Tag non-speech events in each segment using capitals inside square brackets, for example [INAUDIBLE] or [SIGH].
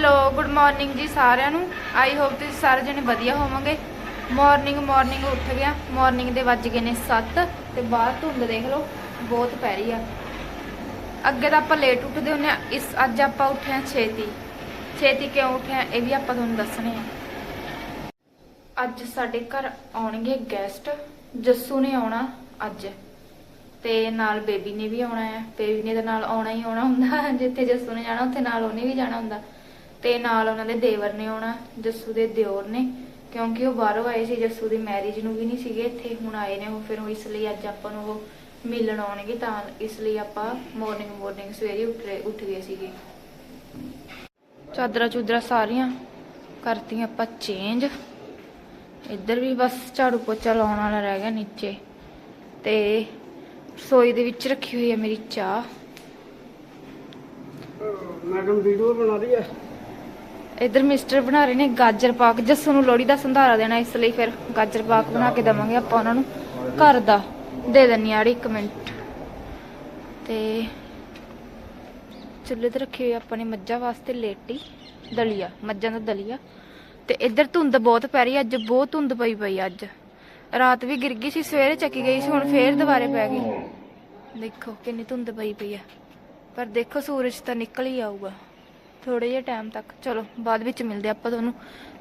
Hello, good morning ਜੀ ਸਾਰਿਆਂ ਨੂੰ। ਆਈ ਹੋਪ ਤੁਸੀਂ ਸਾਰੇ ਜਣੇ ਵਧੀਆ ਹੋਵੋਗੇ। ਮਾਰਨਿੰਗ ਮਾਰਨਿੰਗ ਉੱਠ ਗਿਆ। ਮਾਰਨਿੰਗ ਦੇ ਵੱਜ ਗਏ ਨੇ 7 ਤੇ ਬਾਹਰ ਧੁੰਦ ਦੇਖ ਲਓ, ਬਹੁਤ ਪੈ ਰਹੀ ਆ। ਅੱਗੇ ਤਾਂ ਆਪਾਂ ਲੇਟ ਉੱਠਦੇ ਹੁੰਦੇ ਆ। ਇਸ ਅੱਜ ਆਪਾਂ ਉੱਠੇ ਆ ਛੇਤੀ। ਛੇਤੀ ਕਿਉਂ ਉੱਠੇ ਆ ਇਹ ਵੀ ਆਪਾਂ ਤੁਹਾਨੂੰ ਦੱਸਣੇ ਆ। ਅੱਜ ਸਾਡੇ ਘਰ ਆਉਣਗੇ ਗੈਸਟ ਜੱਸੂ ਨੇ ਆਉਣਾ ਅੱਜ। ਤੇ ਨਾਲ ਬੇਬੀ ਨੇ ਵੀ ਆਉਣਾ ਹੈ ਬੇਬੀ ਨੇ ਤਾਂ ਨਾਲ ਆਉਣਾ ਹੀ ਆਉਣਾ ਹੁੰਦਾ। ਜਿੱਥੇ ਜੱਸੂ ਨੇ ਜਾਣਾ, ਉੱਥੇ ਨਾਲ ਉਹਨੇ ਵੀ ਜਾਣਾ ਹੁੰਦਾ। ਤੇ ਨਾਲ ਉਹਨਾਂ ਦੇ ਦੇਵਰ ਨੇ ਆਉਣਾ, ਜੱਸੂ ਦੇ ਦਿਓਰ ਨੇ, ਕਿਉਂਕਿ ਉਹ ਬਾਹਰੋਂ ਆਏ ਸੀ, ਜੱਸੂ ਦੀ ਮੈਰਿਜ ਨੂੰ ਵੀ ਨਹੀਂ ਸੀਗੇ ਇੱਥੇ, ਹੁਣ ਆਏ ਨੇ ਉਹ, ਫਿਰ ਉਹ ਇਸ ਲਈ ਅੱਜ ਆਪਾਂ ਨੂੰ ਉਹ ਮਿਲਣ ਆਉਣਗੇ, ਤਾਂ ਇਸ ਲਈ ਆਪਾਂ ਮਾਰਨਿੰਗ ਮਾਰਨਿੰਗ ਸਵੇਰੇ ਉੱਠ ਉੱਠ ਗਏ ਸੀਗੇ। ਚਾਦਰਾਂ ਚੁਦਰਾ ਸਾਰੀਆਂ ਕਰਤੀਆਂ ਆਪਾਂ ਚੇਂਜ ਇੱਧਰ ਵੀ ਬਸ ਝਾੜੂ ਪੋਚਾ ਲਾਉਣ ਵਾਲਾ ਰਹਿ ਗਿਆ ਨੀਚੇ। ਤੇ ਰਸੋਈ ਦੇ ਵਿੱਚ ਰੱਖੀ ਹੋਈ ਹੈ ਮੇਰੀ ਚਾਹ। ਮੈਡਮ ਵੀਡੀਓ ਬਣਾ ਰਹੀ ਹੈ। ਇੱਧਰ ਮਿਸਟਰ ਬਣਾ ਰਹੇ ਨੇ ਗਾਜਰ ਪਾਕ। ਜੱਸੂ ਨੂੰ ਲੋੜੀ ਦਾ ਸੰਧਾਰਾ ਦੇਣਾ, ਇਸ ਲਈ ਫਿਰ ਗਾਜਰ ਪਾਕ ਬਣਾ ਕੇ ਦਵਾਂਗੇ ਆਪਾਂ ਉਹਨਾਂ ਨੂੰ। ਘਰ ਦਾ। ਦੇ ਦਿੰਨੀ ਆੜੀ ਇੱਕ ਮਿੰਟ। ਤੇ ਚੁੱਲ੍ਹੇ ਤੇ ਰੱਖੀ ਹੋਈ ਆਪਾਂ ਨੇ ਮੱਝਾਂ ਵਾਸਤੇ ਲੇਟੀ, ਦਲੀਆ, ਮੱਝਾਂ ਦਾ ਦਲੀਆ। ਤੇ ਇੱਧਰ ਧੁੰਦ ਬਹੁਤ ਪੈ ਰਹੀ ਅੱਜ ਬਹੁਤ ਧੁੰਦ ਪਈ ਪਈ ਅੱਜ। ਰਾਤ ਵੀ ਗਿਰ ਗਈ ਸੀ, ਸਵੇਰੇ ਚੱਕੀ ਗਈ ਸੀ, ਹੁਣ ਫੇਰ ਦੁਬਾਰੇ ਪੈ ਗਈ। ਦੇਖੋ ਕਿੰਨੀ ਧੁੰਦ ਪਈ ਪਈ ਆ। ਪਰ ਦੇਖੋ ਸੂਰਜ ਤਾਂ ਨਿਕਲ ਹੀ ਆਊਗਾ। ਥੋੜੇ ਜਿਹਾ ਟਾਈਮ ਤੱਕ। ਚਲੋ, ਬਾਅਦ ਵਿੱਚ ਮਿਲਦੇ ਆਪਾਂ ਤੁਹਾਨੂੰ।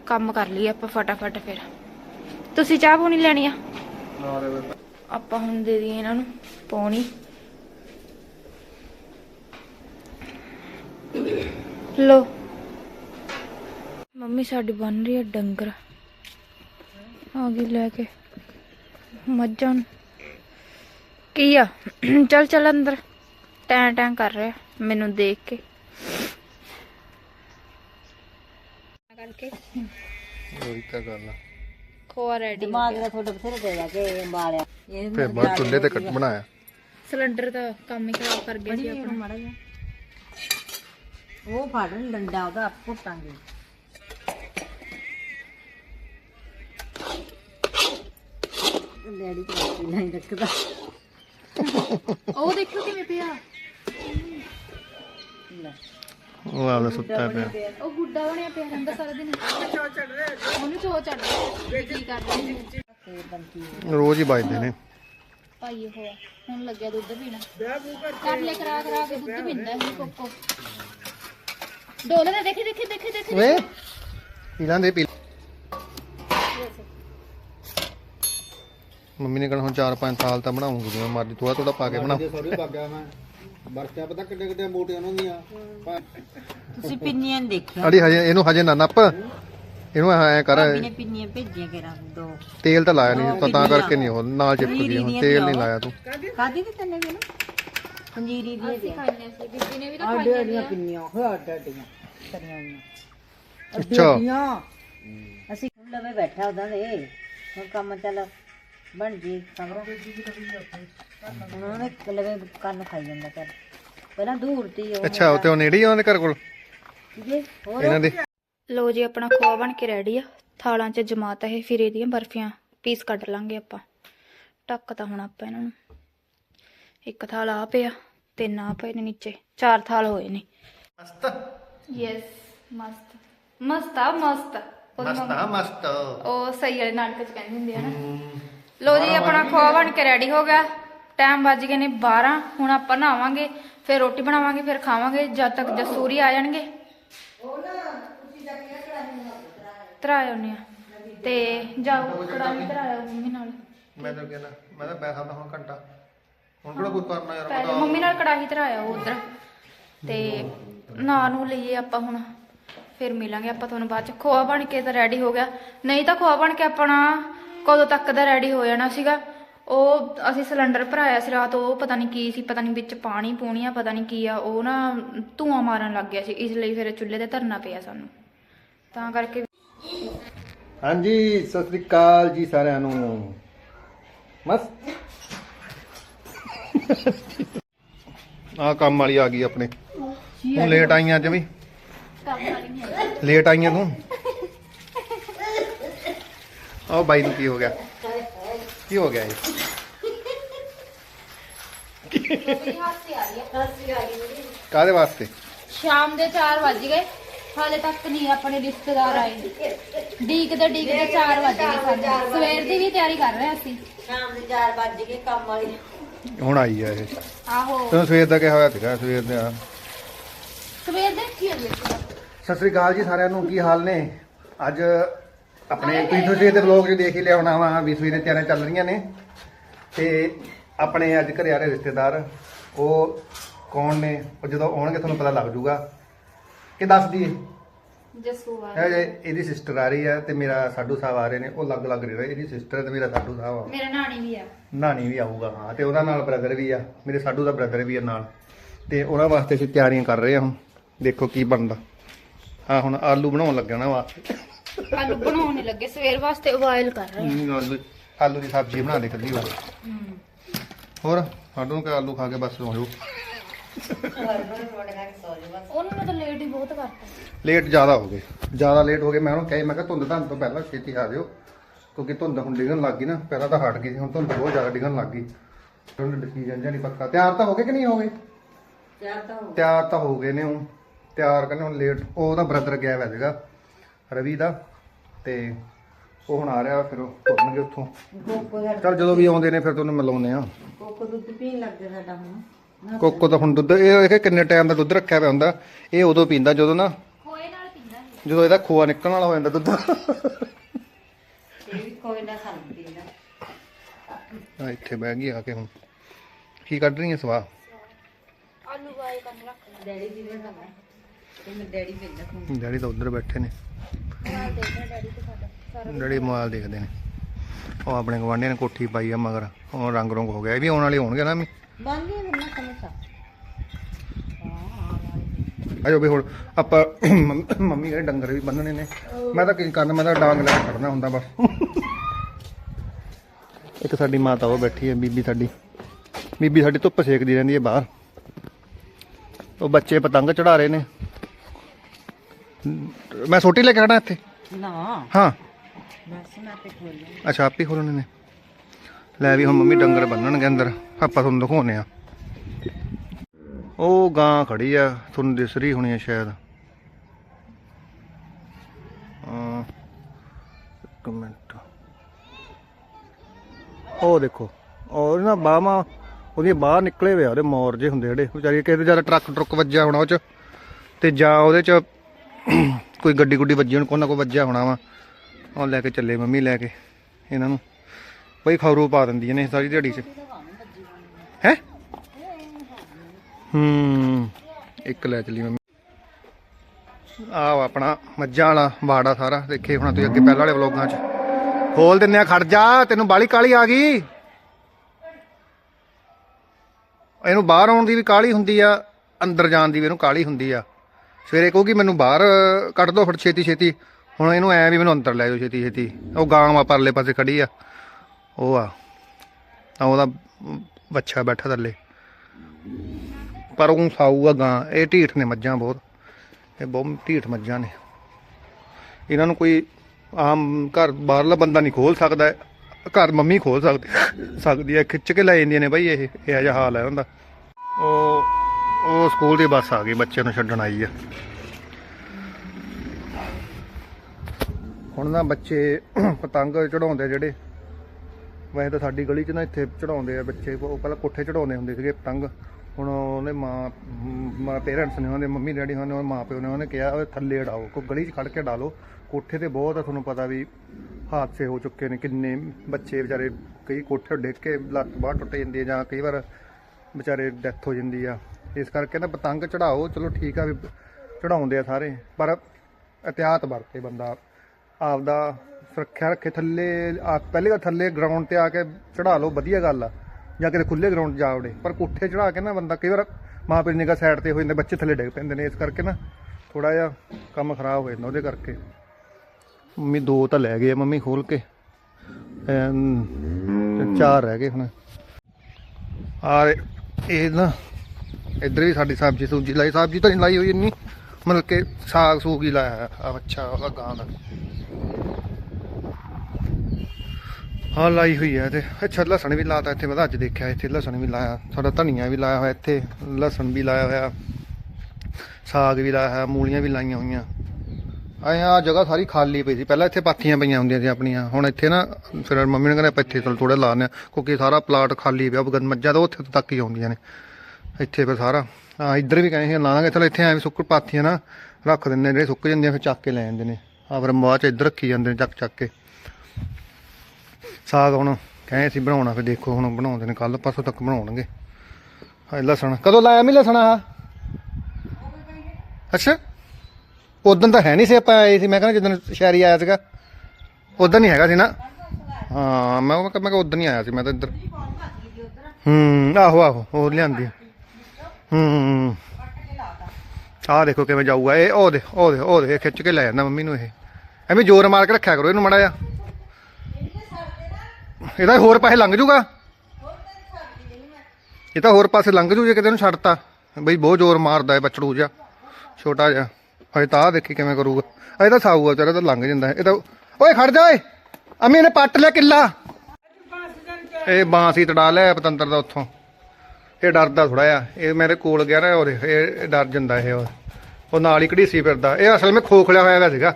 ਕੰਮ ਕਰ ਲਈਏ ਆਪਾਂ ਫਟਾਫਟ ਫਿਰ। ਤੁਸੀਂ ਚਾਹ ਪੋਣੀ ਲੈਣੀ ਆ? ਆਪਾਂ ਹੁਣ ਦੇ ਦਈਏ ਇਹਨਾਂ ਨੂੰ ਪੌਣੀ। ਲੋ ਮੰਮੀ, ਸਾਡੀ ਬਣ ਰਹੀ ਹੈ ਡੰਗਰ। ਆ ਗਈ ਲੈ ਕੇ। ਮੱਝਾਂ ਨੂੰ। ਕੀ ਆ? ਚੱਲ ਚੱਲ ਅੰਦਰ। ਟੈਂ ਟੈਂ ਕਰ ਰਿਹਾ, ਮੈਨੂੰ ਦੇਖ ਕੇ। ਕਰਕੇ। ਉਹੀ ਤਾਂ ਗੱਲ ਆ। ਖੋਆ ਰੈਡੀ ਦਿਮਾਗ ਦਾ ਤੁਹਾਡਾ ਬਥੇਰਾ ਦੇ ਜਾ ਕੇ ਬਾਲਿਆ ਇਹ ਫਿਰ ਬਾਅਦ ਚੁੱਲ੍ਹੇ ਤੇ ਕੱਟ ਬਣਾਇਆ। ਸਿਲੰਡਰ ਦਾ ਕੰਮ ਹੀ ਖਰਾਬ ਕਰ ਗਿਆ ਸੀ ਆਪਣਾ। ਮਾੜਾ ਜਿਹਾ। ਉਹ ਫੜ ਡੰਡਾ ਉਹਦਾ ਆਪ ਘੁੱਟਾਂਗੇ। ਡੈਡੀ ਤੇ ਨਹੀਂ ਰੱਖਦਾ। ਉਹ ਦੇਖੋ ਕਿਵੇਂ ਪਿਆ। ਲੈ। ਉਹ ਆਪਦਾ ਸੁੱਤਾ ਪਿਆ। ਉਹ ਗੁੱਡਾ ਬਣਿਆ ਪਿਆ ਰਹਿੰਦਾ ਸਾਰਾ ਦਿਨ। ਉਹਨੂੰ ਚੋ ਚੜ ਰਿਹਾ ਕੀ ਕਰਦੇ ਨੇ? ਤੇ ਬੰਕੀ ਰੋਜ਼ ਹੀ ਵੱਜਦੇ ਨੇ। ਭਾਈ ਹੋਇਆ ਹੁਣ ਲੱਗਿਆ ਦੁੱਧ ਪੀਣਾ। ਕਰ ਲੈ ਕਰਾ ਕਰਾ ਕੇ ਦੁੱਧ ਪੀਂਦਾ ਇਹ ਕੋਕੋ। ਡੋਲੇ ਦੇ ਦੇਖੀ ਦੇਖੀ ਦੇਖੀ ਦੇਖੀ ਓਏ ਪੀ ਲਾਂਦੇ ਪੀ ਮੰਮੀ ਨੇ ਕਹਿਣਾ ਹੁਣ 4-5 ਸਾਲ ਤਾਂ ਬਣਾਉਂਗੀ ਜਿਵੇਂ ਮਰਜ਼ੀ ਥੋੜਾ ਥੋੜਾ ਪਾ ਕੇ ਬਣਾ। ਵਰਤਿਆ ਪਤਾ ਕਿੱਡੇ ਕਿੱਡੇ ਮੋਟੀਆਂ ਉਹਨਾਂ ਦੀਆਂ? ਪਰ ਤੁਸੀਂ ਪਿੰਨੀਆਂ ਨੀ ਦੇਖਿਆ? ਅੜੀ ਹਜੇ ਇਹਨੂੰ ਹਜੇ ਨਾ ਨੱਪ। ਇਹਨੂੰ ਐ ਕਰ। ਭਾਬੀ ਨੇ ਪਿੰਨੀਆਂ ਭੇਜੀਆਂ ਕਰਾਂ ਦੋ। ਤੇਲ ਤਾਂ ਲਾਇਆ ਨਹੀਂ ਤਾਂ ਤਾਂ ਕਰਕੇ ਨਹੀਂ ਉਹ ਨਾਲ ਚਿਪਕ ਗਈ ਹੁਣ। ਤੇਲ ਨਹੀਂ ਲਾਇਆ ਤੂੰ। ਖਾਦੀ ਤੇ ਤੈਨੇ ਵੀ ਨਾ? ਪੰਜੀਰੀ ਦੀ ਦੇ ਖਾਈਆਂ ਸੀ। ਬੀਬੀ ਨੇ ਵੀ ਤਾਂ ਆਡੇ ਆਡੀਆਂ ਪਿੰਨੀਆਂ। ਆਡੇ ਆਡੀਆਂ ਤਰੀਆਂ ਅੱਛਾ। ਅੱਛਾ ਅਸੀਂ ਲਵੇ ਬੈਠਾ ਉਹਦਾ ਦੇ ਹੁਣ ਕੰਮ ਚੱਲ ਬਣ ਜੀ ਖਬਰ ਹੁਣ ਉਹਨੇ ਲਵੇ ਕੰਨ ਖਾਈ ਜਾਂਦਾ ਕਰ ਪਹਿਲਾਂ ਦੂਰ ਤੀ ਉਹ। ਅੱਛਾ ਉਹ ਤੇ ਉਹ ਨੇੜੇ ਹੀ ਆ ਉਹਨਾਂ ਦੇ ਘਰ ਕੋਲ? ਹੋਰ? ਇਹਨਾਂ ਦੇ? ਲੋ ਜੀ ਆਪਣਾ ਖੋਆ ਬਣ ਕੇ ਰੈਡੀ ਆ। ਥਾਲਾਂ 'ਚ ਜਮਾਤਾ ਇਹ ਫਿਰ ਇਹਦੀਆਂ ਬਰਫੀਆਂ। ਪੀਸ ਕੱਢ ਲਾਂਗੇ ਆਪਾਂ। ਢੱਕ ਤਾਂ ਹੁਣ ਆਪਾਂ ਇਹਨਾਂ ਨੂੰ। ਇੱਕ ਥਾਲ ਆ ਪਿਆ ਤਿੰਨ ਆ ਪਏ ਨੇ ਨੀਚੇ। ਚਾਰ ਥਾਲ ਹੋਏ ਨੇ। ਮਸਤ। ਯੈਸ ਮਸਤ। ਮਸਤ ਆ ਮਸਤ। ਉਹਦੀ ਮਸਤ ਆ ਮਸਤ। ਉਹ ਸਹੀ ਵਾਲੇ ਨਾਟਕ ਚ ਕਹਿੰਦੇ ਹੁੰਦੇ ਆ ਨਾ। ਲੋ ਜੀ ਆਪਣਾ ਖੋਆ ਬਣ ਕੇ ਰੈਡੀ ਹੋ ਗਿਆ। ਟਾਈਮ ਵੱਜ ਗਏ ਨੇ 12 ਹੁਣ ਆਪਾਂ ਨਹਾਵਾਂਗੇ ਫਿਰ ਰੋਟੀ ਬਣਾਵਾਂਗੇ ਫਿਰ ਖਾਵਾਂਗੇ ਜਦ ਤੱਕ ਜਸੂਰੀ ਆ ਜਾਣਗੇ। ਤਰਾਇਓ ਨੇ ਤੇ ਜਾਓ ਕੜਾਹੀ ਤਰਾਇਓ ਮੰਮੀ ਨਾਲ। ਮੈਂ ਤਾਂ ਕਹਿੰਦਾ ਮੈਂ ਤਾਂ ਬੈਠਾ ਹਾਂ ਹੁਣ ਘੰਟਾ। ਹੁਣ ਕਿਹੜਾ ਕੋਈ ਕਰਨਾ ਯਾਰ ਪਹਿਲੇ ਮੰਮੀ ਨਾਲ ਕੜਾਹੀ ਤਰਾਇਓ ਉਧਰ। ਤੇ ਨਾ ਨੂੰ ਲਈਏ ਆਪਾਂ ਹੁਣ। ਫਿਰ ਮਿਲਾਂਗੇ ਆਪਾਂ ਤੁਹਾਨੂੰ ਬਾਅਦ ਚ। ਖੋਆ ਬਣ ਕੇ ਤਾਂ ਰੈਡੀ ਹੋ ਗਿਆ। ਨਹੀਂ ਤਾਂ ਖੋਆ ਬਣ ਕੇ ਆਪਣਾ ਕਦੋਂ ਤੱਕ ਦਾ ਰੈਡੀ ਹੋ ਜਾਣਾ ਸੀਗਾ। ਉਹ ਅਸੀਂ ਸਿਲੰਡਰ ਭਰਾਇਆ ਸੀ ਰਾਤ ਉਹ ਪਤਾ ਨਹੀਂ ਕੀ ਸੀ ਪਤਾ ਨਹੀਂ ਵਿੱਚ ਪਾਣੀ ਪੂਣੀਆਂ ਪਤਾ ਨਹੀਂ ਕੀ ਆ ਉਹ ਨਾ ਧੂਆਂ ਮਾਰਨ ਲੱਗ ਗਿਆ ਸੀ ਇਸ ਲਈ ਫਿਰ ਚੁੱਲ੍ਹੇ ਤੇ ਧਰਨਾ ਪਿਆ ਸਾਨੂੰ। ਤਾਂ ਕਰਕੇ ਹਾਂਜੀ ਸਤਿ ਸ੍ਰੀ ਅਕਾਲ ਜੀ ਸਾਰਿਆਂ ਨੂੰ। ਮਸਤ ਆ ਕੰਮ ਵਾਲੀ ਆ ਗਈ ਆਪਣੇ। ਤੂੰ ਲੇਟ ਆਈਆਂ ਅੱਜ ਵੀ। ਲੇਟ ਆਈਆਂ ਤੂੰ? ਉਹ ਬਾਈ ਨੂੰ ਕੀ ਹੋ ਗਿਆ? ਕੀ ਹੋ ਗਿਆ ਇਹ? ਕਾਦੇ ਵਾਸਤੇ? ਸ਼ਾਮ ਦੇ 4 ਵੱਜ ਗਏ। ਹਾਲੇ ਤੱਕ ਨਹੀਂ ਆਪਣੇ ਰਿਸ਼ਤੇਦਾਰ ਆਏ। ਡੀਕਦੇ ਡੀਕਦੇ 4 ਵਜ ਗਏ ਸਾਨੂੰ ਸਵੇਰ ਦੀ ਵੀ ਤਿਆਰੀ ਕਰ ਰਹੇ ਅਸੀਂ। ਸ਼ਾਮ ਦੇ 4 ਵਜ ਗਏ ਕੰਮ ਵਾਲੀ। ਹੁਣ ਆਈ ਆ ਇਹ। ਆਹੋ। ਤੈਨੂੰ ਸਵੇਰ ਦਾ ਕਿਹਾ ਹੋਇਆ ਸੀਗਾ ਸਵੇਰ ਦੇ। ਆ ਸਵੇਰ ਦੇ ਕੀ ਹੋਈ ਸਤਿ ਸ੍ਰੀ ਅਕਾਲ ਜੀ ਸਾਰਿਆਂ ਨੂੰ ਕੀ ਹਾਲ ਨੇ? ਅੱਜ ਆਪਣੇ ਤੁਸੀਂ ਤੁਸੀਂ ਤੇ ਵਲੌਗ 'ਚ ਦੇਖ ਹੀ ਲਿਆ ਹੋਣਾ ਵਾ ਵੀ ਸਵੇਰ ਦੇ ਤਿਆਰੀਆਂ ਚੱਲ ਰਹੀਆਂ ਨੇ। ਤੇ ਆਪਣੇ ਅੱਜ ਘਰੇ ਆ ਰਹੇ ਰਿਸ਼ਤੇਦਾਰ ਉਹ ਕੌਣ ਨੇ? ਉਹ ਜਦੋਂ ਆਉਣਗੇ ਤੁਹਾਨੂੰ ਪਤਾ ਲੱਗ ਜਾਊਗਾ। ਕਿ ਦੱਸ ਦਈਏ? ਜਸੂ ਇਹ ਇਹਦੀ ਸਿਸਟਰ ਆ ਰਹੀ ਹੈ ਤੇ ਮੇਰਾ ਸਾਡੂ ਸਾਹਿਬ ਆ ਰਹੇ ਨੇ ਉਹ ਲੱਗ ਲੱਗ ਰਹੇ ਇਹਦੀ ਸਿਸਟਰ ਤੇ ਮੇਰਾ ਸਾਡੂ ਸਾਹਿਬ ਆ। ਮੇਰਾ ਨਾਨੀ ਵੀ ਆ। ਨਾਨੀ ਵੀ ਆਊਗਾ ਹਾਂ ਤੇ ਉਹਦਾ ਨਾਲ ਬ੍ਰਦਰ ਵੀ ਆ। ਮੇਰੇ ਸਾਡੂ ਦਾ ਬ੍ਰਦਰ ਵੀ ਆ ਨਾਲ। ਤੇ ਉਹਨਾਂ ਵਾਸਤੇ ਅਸੀਂ ਤਿਆਰੀਆਂ ਕਰ ਰਹੇ ਹਾਂ ਹੁਣ। ਦੇਖੋ ਕੀ ਬਣਦਾ। ਹਾਂ ਹੁਣ ਆਲੂ ਬਣਾਉਣ ਲੱਗਿਆ ਨਾ ਵਾਸਤੇ ਆਲੂ ਬਣਾਉਣ ਨਹੀਂ ਲੱਗੇ ਸਵੇਰ ਵਾਸਤੇ ਉਬਾਇਲ ਕਰ ਰਹੇ ਹਮ, ਆਲੂ ਆਲੂ ਦੀ ਸਬਜ਼ੀ ਬਣਾ ਦੇ ਕੱਲੀ ਵਾਰ। ਹੋਰ ਸਾਡੂ ਕਿ ਆਲੂ ਖਾ ਕੇ ਬਸ ਸੌਂ ਜਾਓ। ਉਹਨਾਂ ਨੂੰ ਤਾਂ ਲੇਟ ਹੀ ਬਹੁਤ ਕਰਤਾ। ਲੇਟ ਜ਼ਿਆਦਾ ਹੋ ਗਏ। ਜ਼ਿਆਦਾ ਲੇਟ ਹੋ ਗਏ ਮੈਂ ਉਹਨੂੰ ਕਹੇ ਮੈਂ ਕਿਹਾ ਧੁੰਦ ਧੰਦ ਤੋਂ ਪਹਿਲਾਂ ਛੇਤੀ ਆ ਜਾਓ ਕਿਉਂਕਿ ਧੁੰਦ ਹੁਣ ਡਿੱਗਣ ਲੱਗ ਗਈ ਨਾ ਪਹਿਲਾਂ ਤਾਂ ਹਟ ਗਈ ਸੀ ਹੁਣ ਧੁੰਦ ਬਹੁਤ ਜ਼ਿਆਦਾ ਡਿੱਗਣ ਲੱਗ ਗਈ। ਹੁਣ ਡਿਸੀਜਨ ਜਾਂ ਨਹੀਂ ਪੱਕਾ। ਤਿਆਰ ਤਾਂ ਹੋ ਗਏ ਕਿ ਨਹੀਂ ਹੋ ਗਏ? ਤਾਂ ਹੋ ਤਿਆਰ ਤਾਂ ਹੋ ਗਏ ਨੇ ਹੁਣ। ਤਿਆਰ ਕਰਨੇ ਹੁਣ ਲੇਟ ਉਹ ਉਹਦਾ ਬ੍ਰਦਰ ਗਿਆ ਹੋਇਆ ਸੀਗਾ। ਰਵੀ ਦਾ ਤੇ ਉਹ ਹੁਣ ਆ ਰਿਹਾ ਫਿਰ ਉਹ ਤੁਰਨਗੇ ਉੱਥੋਂ। ਕੋਕੋ ਦਾ ਚਲ ਜਦੋਂ ਵੀ ਆਉਂਦੇ ਨੇ ਫਿਰ ਤੁਹਾਨੂੰ ਮਿਲਾਉਂਦੇ ਆ ਕੋਕੋ ਦੁੱਧ ਪੀਣ ਲੱਗ ਗਿਆ ਸਾਡਾ ਹੁਣ। ਕੋਕੋ ਤਾਂ ਹੁਣ ਦੁੱਧ ਇਹ ਕਿੰਨੇ ਟਾਈਮ ਦਾ ਦੁੱਧ ਰੱਖਿਆ ਪਿਆ ਹੁੰਦਾ। ਇਹ ਉਦੋਂ ਪੀਂਦਾ ਜਦੋਂ ਨਾ ਖੋਏ ਨਾਲ ਪੀਂਦਾ ਜਦੋਂ ਇਹਦਾ ਖੋਆ ਨਿਕਲਣ ਵਾਲਾ ਹੋ ਜਾਂਦਾ ਦੁੱਧ। ਇਹ ਵੀ ਕੋਈ ਨਾ ਸਾਨੂੰ ਪੀਣਾ ਆ। ਇੱਥੇ ਬਹਿ ਗਈ ਆ ਕੇ ਹੁਣ। ਕੀ ਕੱਢ ਰਹੀ ਹੈ ਸਵਾ ਆਲੂ ਉਬਾਇਲ ਕਰਨ ਰੱਖ ਡੈਡੀ ਜੀ ਨੇ ਖਾਣਾ। ਤੇ ਮੇਰੇ ਡੈਡੀ ਪੀਂਦਾ ਡੈਡੀ ਤਾਂ ਉੱਧਰ ਬੈਠੇ ਨੇ। ਡੈਡੀ ਮੋਬਾਈਲ ਦੇਖਦੇ ਨੇ। ਉਹ ਆਪਣੇ ਗਵਾਂਢੀਆਂ ਨੇ ਕੋਠੀ ਪਾਈ ਆ ਮਗਰ। ਉਹ ਰੰਗ ਰੰਗ ਹੋ ਗਿਆ। ਇਹ ਵੀ ਆਉਣ ਵਾਲੇ ਹੋਣਗੇ ਨਾ ਵੀ ਬੰਦ ਹੀ ਬੰਨਾ ਸਮਝਾ। ਆਜੋ ਵੀ ਹੁਣ ਆਪਾਂ ਮੰਮ- ਮੰਮੀ ਕਹਿੰਦੇ ਡੰਗਰ ਵੀ ਬੰਨਣੇ ਨੇ। ਮੈਂ ਤਾਂ ਕੀ ਕਰਨਾ ਮੈਂ ਤਾਂ ਡਾਂਗ ਲੈ ਕੇ ਖੜਨਾ ਹੁੰਦਾ ਬਸ। ਇੱਕ ਸਾਡੀ ਮਾਤਾ ਉਹ ਬੈਠੀ ਹੈ ਬੀਬੀ ਸਾਡੀ। ਬੀਬੀ ਸਾਡੀ ਧੁੱਪ ਸੇਕਦੀ ਰਹਿੰਦੀ ਹੈ ਬਾਹਰ। ਉਹ ਬੱਚੇ ਪਤੰਗ ਚੜਾ ਰਹੇ ਨੇ। ਮੈਂ ਛੋਟੀ ਲੈ ਕੇ ਆਣਾ ਇੱਥੇ? ਨਾ। ਹਾਂ। ਬਸ ਮੈਂ ਤੇ ਖੋਲ ਲਿਆ ਅੱਛਾ ਆਪੇ ਖੋਲਣੇ ਨੇ ਲੈ ਵੀ ਹੁਣ ਮੰਮੀ ਡੰਗਰ ਬੰਨਣਗੇ ਅੰਦਰ। ਆਪਾਂ ਤੁਹਾਨੂੰ ਦਿਖਾਉਨੇ ਆ ਉਹ ਗਾਂ ਖੜੀ ਆ ਤੁਹਾਨੂੰ ਦਿਸ ਰਹੀ ਹੋਣੀ ਆ ਸ਼ਾਇਦ। ਹਾਂ ਇੱਕ ਮਿੰਟ। ਉਹ ਦੇਖੋ ਉਹ ਨਾ ਬਾਹਾਂ ਉਹਦੀਆਂ ਬਾਹਰ ਨਿਕਲੇ ਹੋਏ ਆ ਉਹਦੇ ਮੋਰ ਜੇ ਹੁੰਦੇ ਜਿਹੜੇ। ਵਿਚਾਰੀ ਦੇ ਜ਼ਿਆਦਾ ਟਰੱਕ ਟਰੁੱਕ ਵੱਜਿਆ ਹੋਣਾ ਉਹ ਚ। ਤੇ ਜਾਂ ਉਹਦੇ ਚ [CLEARS THROAT] ਕੋਈ ਗੱਡੀ ਗੁੱਡੀ ਵੱਜੀ, ਹੋਣੀ ਕੋਈ ਨਾ ਕੋਈ ਵੱਜਿਆ ਹੋਣਾ ਵਾ। ਉਹ ਲੈ ਕੇ ਚੱਲੇ, ਮੰਮੀ ਲੈ ਕੇ, ਇਹਨਾਂ ਨੂੰ। ਬਈ ਖੌਰੂ ਪਾ ਦਿੰਦੀਆਂ ਨੇ ਸਾਰੀ ਦਿਹਾੜੀ 'ਚ। ਹੈ? ਹੂੰ, ਇੱਕ ਲੈ ਚਲੀ ਮੰਮੀ। ਆਹ ਆਪਣਾ ਮੱਝਾਂ ਵਾਲਾ ਬਾੜਾ ਸਾਰਾ, ਦੇਖੇ ਹੁਣ ਤੁਸੀਂ ਅੱਗੇ ਪਹਿਲਾਂ ਵਾਲੇ ਵਲੋਗਾਂ 'ਚ। ਖੋਲ ਦਿੰਨੇ ਆ, ਖੜ ਜਾ, ਤੈਨੂੰ ਬਾਲੀ ਕਾਲੀ ਆ ਗਈ। ਇਹਨੂੰ ਬਾਹਰ ਆਉਣ ਦੀ ਵੀ ਕਾਲੀ ਹੁੰਦੀ ਆ, ਅੰਦਰ ਜਾਣ ਦੀ ਵੀ ਇਹਨੂੰ ਕਾਲੀ ਹੁੰਦੀ ਆ। ਸਵੇਰੇ ਕਹੂਗੀ, ਮੈਨੂੰ ਬਾਹਰ ਕੱਢ ਦੋ ਫਟ ਛੇਤੀ ਛੇਤੀ। ਹੁਣ ਇਹਨੂੰ ਐ ਵੀ ਮੈਨੂੰ ਅੰਦਰ ਲੈ ਜਾਓ ਛੇਤੀ ਛੇਤੀ। ਉਹ ਗਾਂ ਆ, ਪਰਲੇ ਪਾਸੇ ਖੜੀ ਆ। ਉਹ ਆ। ਤਾਂ ਉਹਦਾ ਬੱਚਾ ਬੈਠਾ ਥੱਲੇ। ਪਰ ਉਹ ਸਾਊ ਆ ਗਾਂ। ਇਹ ਢੀਠ ਨੇ ਮੱਝਾਂ ਬਹੁਤ। ਇਹ ਬਹੁਤ ਢੀਠ ਮੱਝਾਂ ਨੇ। ਇਹਨਾਂ ਨੂੰ ਕੋਈ ਆਮ ਘਰ, ਬਾਹਰਲਾ ਬੰਦਾ ਨਹੀਂ ਖੋਲ ਸਕਦਾ। ਘਰ ਮੰਮੀ ਖੋਲ ਸਕਦੀ ਸਕਦੀ ਹੈ ਖਿੱਚ ਕੇ ਲੈ ਜਾਂਦੀਆਂ ਨੇ ਬਾਈ ਇਹ। ਇਹ ਜਿਹਾ ਹਾਲ ਹੈ ਹੁੰਦਾ ਉਹ ਉਹ ਸਕੂਲ ਦੀ ਬੱਸ ਆ ਗਈ, ਬੱਚੇ ਨੂੰ ਛੱਡਣ ਆਈ ਆ। ਹੁਣ ਨਾ ਬੱਚੇ ਪਤੰਗ ਚੜਾਉਂਦੇ ਜਿਹੜੇ, ਵੈਸੇ ਤਾਂ ਸਾਡੀ ਗਲੀ 'ਚ ਨਾ ਇੱਥੇ ਚੜਾਉਂਦੇ ਆ ਬੱਚੇ, ਉਹ ਪਹਿਲਾਂ ਕੋਠੇ ਚੜਾਉਂਦੇ ਹੁੰਦੇ ਸੀਗੇ ਪਤੰਗ। ਹੁਣ ਉਹਨੇ ਮਾਂ ਮਾਂ ਪੇਰੈਂਟਸ ਨੇ ਉਹਦੇ ਮੰਮੀ ਡੈਡੀ ਨੇ ਉਹ ਮਾਂ ਪਿਓ ਨੇ ਉਹਨੇ ਕਿਹਾ ਥੱਲੇ ਡਾਓ ਕੋ ਗਲੀ 'ਚ ਖੜ ਕੇ ਡਾਲੋ। ਕੋਠੇ ਤੇ ਬਹੁਤ ਆ ਤੁਹਾਨੂੰ ਪਤਾ ਵੀ ਹਾਦਸੇ ਹੋ ਚੁੱਕੇ ਨੇ, ਕਿੰਨੇ ਬੱਚੇ ਵਿਚਾਰੇ ਕਈ ਕੋਠੇ ਡਿੱਗ ਕੇ ਲੱਤ ਬਾਹ ਟੁੱਟ ਜਾਂਦੀ ਹੈ ਜਾਂ ਕਈ ਵਾਰ ਵਿਚਾਰੇ ਡੈਥ ਹੋ ਜਾਂਦੀ ਆ। ਇਸ ਕਰਕੇ ਨਾ ਪਤੰਗ ਚੜਾਓ, ਚਲੋ ਠੀਕ ਆ ਵੀ ਚੜਾਉਂਦੇ ਆ ਸਾਰੇ, ਪਰ ਇhtiyਾਤ ਵਰਤੇ ਬੰਦਾ। ਆਪਦਾ ਸੁਰੱਖਿਆ ਰੱਖੇ, ਥੱਲੇ, ਆ ਪਹਿਲੇ ਤਾਂ ਥੱਲੇ ਗਰਾਊਂਡ ਤੇ ਆ ਕੇ ਚੜਾ ਲਓ, ਵਧੀਆ ਗੱਲ ਆ। ਜਾਂ ਕਿਤੇ ਖੁੱਲੇ ਗਰਾਊਂਡ ਜਾ ਵੜੇ, ਪਰ ਕੋਠੇ ਚੜਾ ਕੇ ਨਾ ਬੰਦਾ ਕਈ ਵਾਰ ਮਾਂ ਪਿਓ ਨਿਗਾ ਸਾਈਡ ਤੇ ਹੋ ਜਾਂਦੇ, ਬੱਚੇ ਥੱਲੇ ਡਿੱਗ ਪੈਂਦੇ ਨੇ, ਇਸ ਕਰਕੇ ਨਾ ਥੋੜਾ ਜਿਹਾ ਕੰਮ ਖਰਾਬ ਹੋ ਜਾਂਦਾ ਉਹਦੇ ਕਰਕੇ। ਮੰਮੀ ਦੋ ਤਾਂ ਲੈ ਗਏ ਆ ਮੰਮੀ ਖੋਲ ਕੇ। ਚਾਰ ਰਹਿ ਗਏ ਹੁਣ। ਆ ਇਹ ਨਾ ਇੱਧਰ ਵੀ ਸਾਡੀ ਸਬਜ਼ੀ ਸੂਜੀ ਲਾਈ, ਸਬਜ਼ੀ ਤਾਂ ਨਹੀਂ ਲਾਈ ਹੋਈ ਇੰਨੀ। ਮਤਲਬ ਕਿ ਸਾਗ ਸੂਗ ਹੀ ਲਾਇਆ ਆ ਅੱਛਾ ਉਹਦਾ ਗਾਂ ਦਾ ਹਾਂ ਲਾਈ ਹੋਈ ਹੈ ਤੇ ਅੱਛਾ, ਲਸਣ ਵੀ ਲਾਤਾ ਇੱਥੇ, ਮੈਂ ਤਾਂ ਅੱਜ ਦੇਖਿਆ ਇੱਥੇ ਲਸਣ ਵੀ ਲਾਇਆ। ਸਾਡਾ ਧਨੀਆ ਵੀ ਲਾਇਆ ਹੋਇਆ ਇੱਥੇ, ਲਸਣ ਵੀ ਲਾਇਆ ਹੋਇਆ। ਸਾਗ ਵੀ ਲਾਇਆ ਹੋਇਆ, ਮੂਲੀਆਂ ਵੀ ਲਾਈਆਂ ਹੋਈਆਂ। ਆਏ ਆ ਜਗ੍ਹਾ ਸਾਰੀ ਖਾਲੀ ਪਈ ਸੀ। ਪਹਿਲਾਂ ਇੱਥੇ ਪਾਥੀਆਂ ਪਈਆਂ ਹੁੰਦੀਆਂ ਸੀ ਆਪਣੀਆਂ। ਹੁਣ ਇੱਥੇ ਨਾ, ਫਿਰ ਮੰਮੀ ਨੇ ਕਹਿੰਦੇ ਆਪਾਂ ਇੱਥੇ ਚਲ ਥੋੜਾ ਲਾਉਂਦੇ ਕਿਉਂਕਿ ਸਾਰਾ ਪਲਾਟ ਖਾਲੀ ਪਿਆ ਬਗਨ ਮੱਝਾਂ ਤਾਂ ਉੱਥੇ ਤੱਕ ਹੀ ਆਉਂਦੀਆਂ ਨੇ। ਇੱਥੇ ਫਿਰ ਸਾਰਾ। ਆ ਇੱਧਰ ਵੀ ਕਹਿੰਦੇ ਸੀ, ਲਾ ਚਲ, ਇੱਥੇ ਐਵੇਂ ਸੁੱਕ ਪਾਥੀਆਂ ਨਾ ਰੱਖ ਦਿੰਦੇ ਜਿਹੜੇ ਸੁੱਕ ਜਾਂਦੀਆਂ, ਫਿਰ ਚੱਕ ਕੇ ਲੈ ਜਾਂਦੇ ਨੇ। ਆ ਫਿਰ ਬਾਅਦ ਚ ਇੱਧਰ ਰੱਖੀ ਜਾਂਦੇ ਨੇ, ਚੱਕ ਚੱਕ ਕੇ। ਸਾਗ ਹੁਣ ਕਹੇ ਸੀ ਬਣਾਉਣਾ, ਫਿਰ ਦੇਖੋ ਹੁਣ ਬਣਾਉਂਦੇ ਨੇ ਕੱਲ ਪਰਸੋਂ ਤੱਕ ਬਣਾਉਣਗੇ। ਹਾਂ ਲਸਣ, ਕਦੋਂ ਲਾਇਆ ਮੈਂ ਲਸਣ ਆ ਅੱਛਾ। ਉਦੋਂ ਤਾਂ ਹੈ ਨਹੀਂ ਸੀ, ਆਪਾਂ ਆਏ ਸੀ, ਮੈਂ ਕਹਿੰਦਾ ਜਦੋਂ ਸ਼ਹਿਰੀ ਆਇਆ ਸੀਗਾ। ਉਦੋਂ ਨਹੀਂ ਹੈਗਾ ਸੀ ਨਾ। ਹਾਂ, ਮੈਂ ਉਹ ਮੈਂ ਕਿਹਾ ਉਦੋਂ ਨਹੀਂ ਆਇਆ ਸੀ, ਮੈਂ ਤਾਂ ਇੱਧਰ। ਹੂੰ, ਆਹੋ ਆਹੋ ਉਹ ਲਿਆਂਦੀ ਹੂੰ ਆਹ ਦੇਖੋ ਕਿਵੇਂ ਜਾਊਗਾ। ਇਹ, ਉਹ ਦੇ ਉਹ ਦੇ ਉਹ ਦੇ ਖਿੱਚ ਕੇ ਲੈ ਜਾਂਦਾ ਮੰਮੀ ਨੂੰ ਇਹ। ਐਵੇਂ ਜ਼ੋਰ ਮਾਰ ਕੇ ਰੱਖਿਆ ਕਰੋ ਇਹਨੂੰ ਮੜਾ ਜਾ ਇਹਦਾ ਹੋਰ ਪਾਸੇ ਲੰਘ ਜੂਗਾ? ਇਹ ਤਾਂ ਹੋਰ ਪਾਸੇ ਲੰਘ ਜੂ ਜੇ ਕਿਤੇ ਨੂੰ ਛੱਡਤਾ। ਬਈ ਬਹੁਤ ਜ਼ੋਰ ਮਾਰਦਾ ਹੈ ਬਚੜੂ ਜਿਹਾ। ਛੋਟਾ ਜਿਹਾ। ਅਜੇ ਤਾਂ ਆਹ ਦੇਖੀ ਕਿਵੇਂ ਕਰੂਗਾ। ਅਜੇ ਤਾਂ ਸਾਊਗਾ ਵਿਚਾਰਾ ਤਾਂ ਲੰਘ ਜਾਂਦਾ। ਇਹ ਤਾਂ ਓਏ ਖੜ ਜਾ ਓਏ। ਅਮੀ ਨੇ ਪੱਟ ਲਿਆ ਕਿੱਲਾ। ਇਹ ਬਾਂਸੀ ਤੜਾ ਲਿਆ ਪਤੰਦਰ ਦਾ ਉੱਥੋਂ। ਇਹ ਡਰਦਾ ਥੋੜਾ ਆ ਇਹ ਮੇਰੇ ਕੋਲ ਗਿਆ ਨਾ ਉਹਦੇ ਇਹ ਇਹ ਡਰ ਜਾਂਦਾ ਇਹ ਉਹ ਉਹ ਨਾਲ ਹੀ ਘੜੀਸੀ ਫਿਰਦਾ। ਇਹ ਅਸਲ ਵਿੱਚ ਖੋਖਲਿਆ ਹੋਇਆ ਹੈਗਾ ਸੀਗਾ।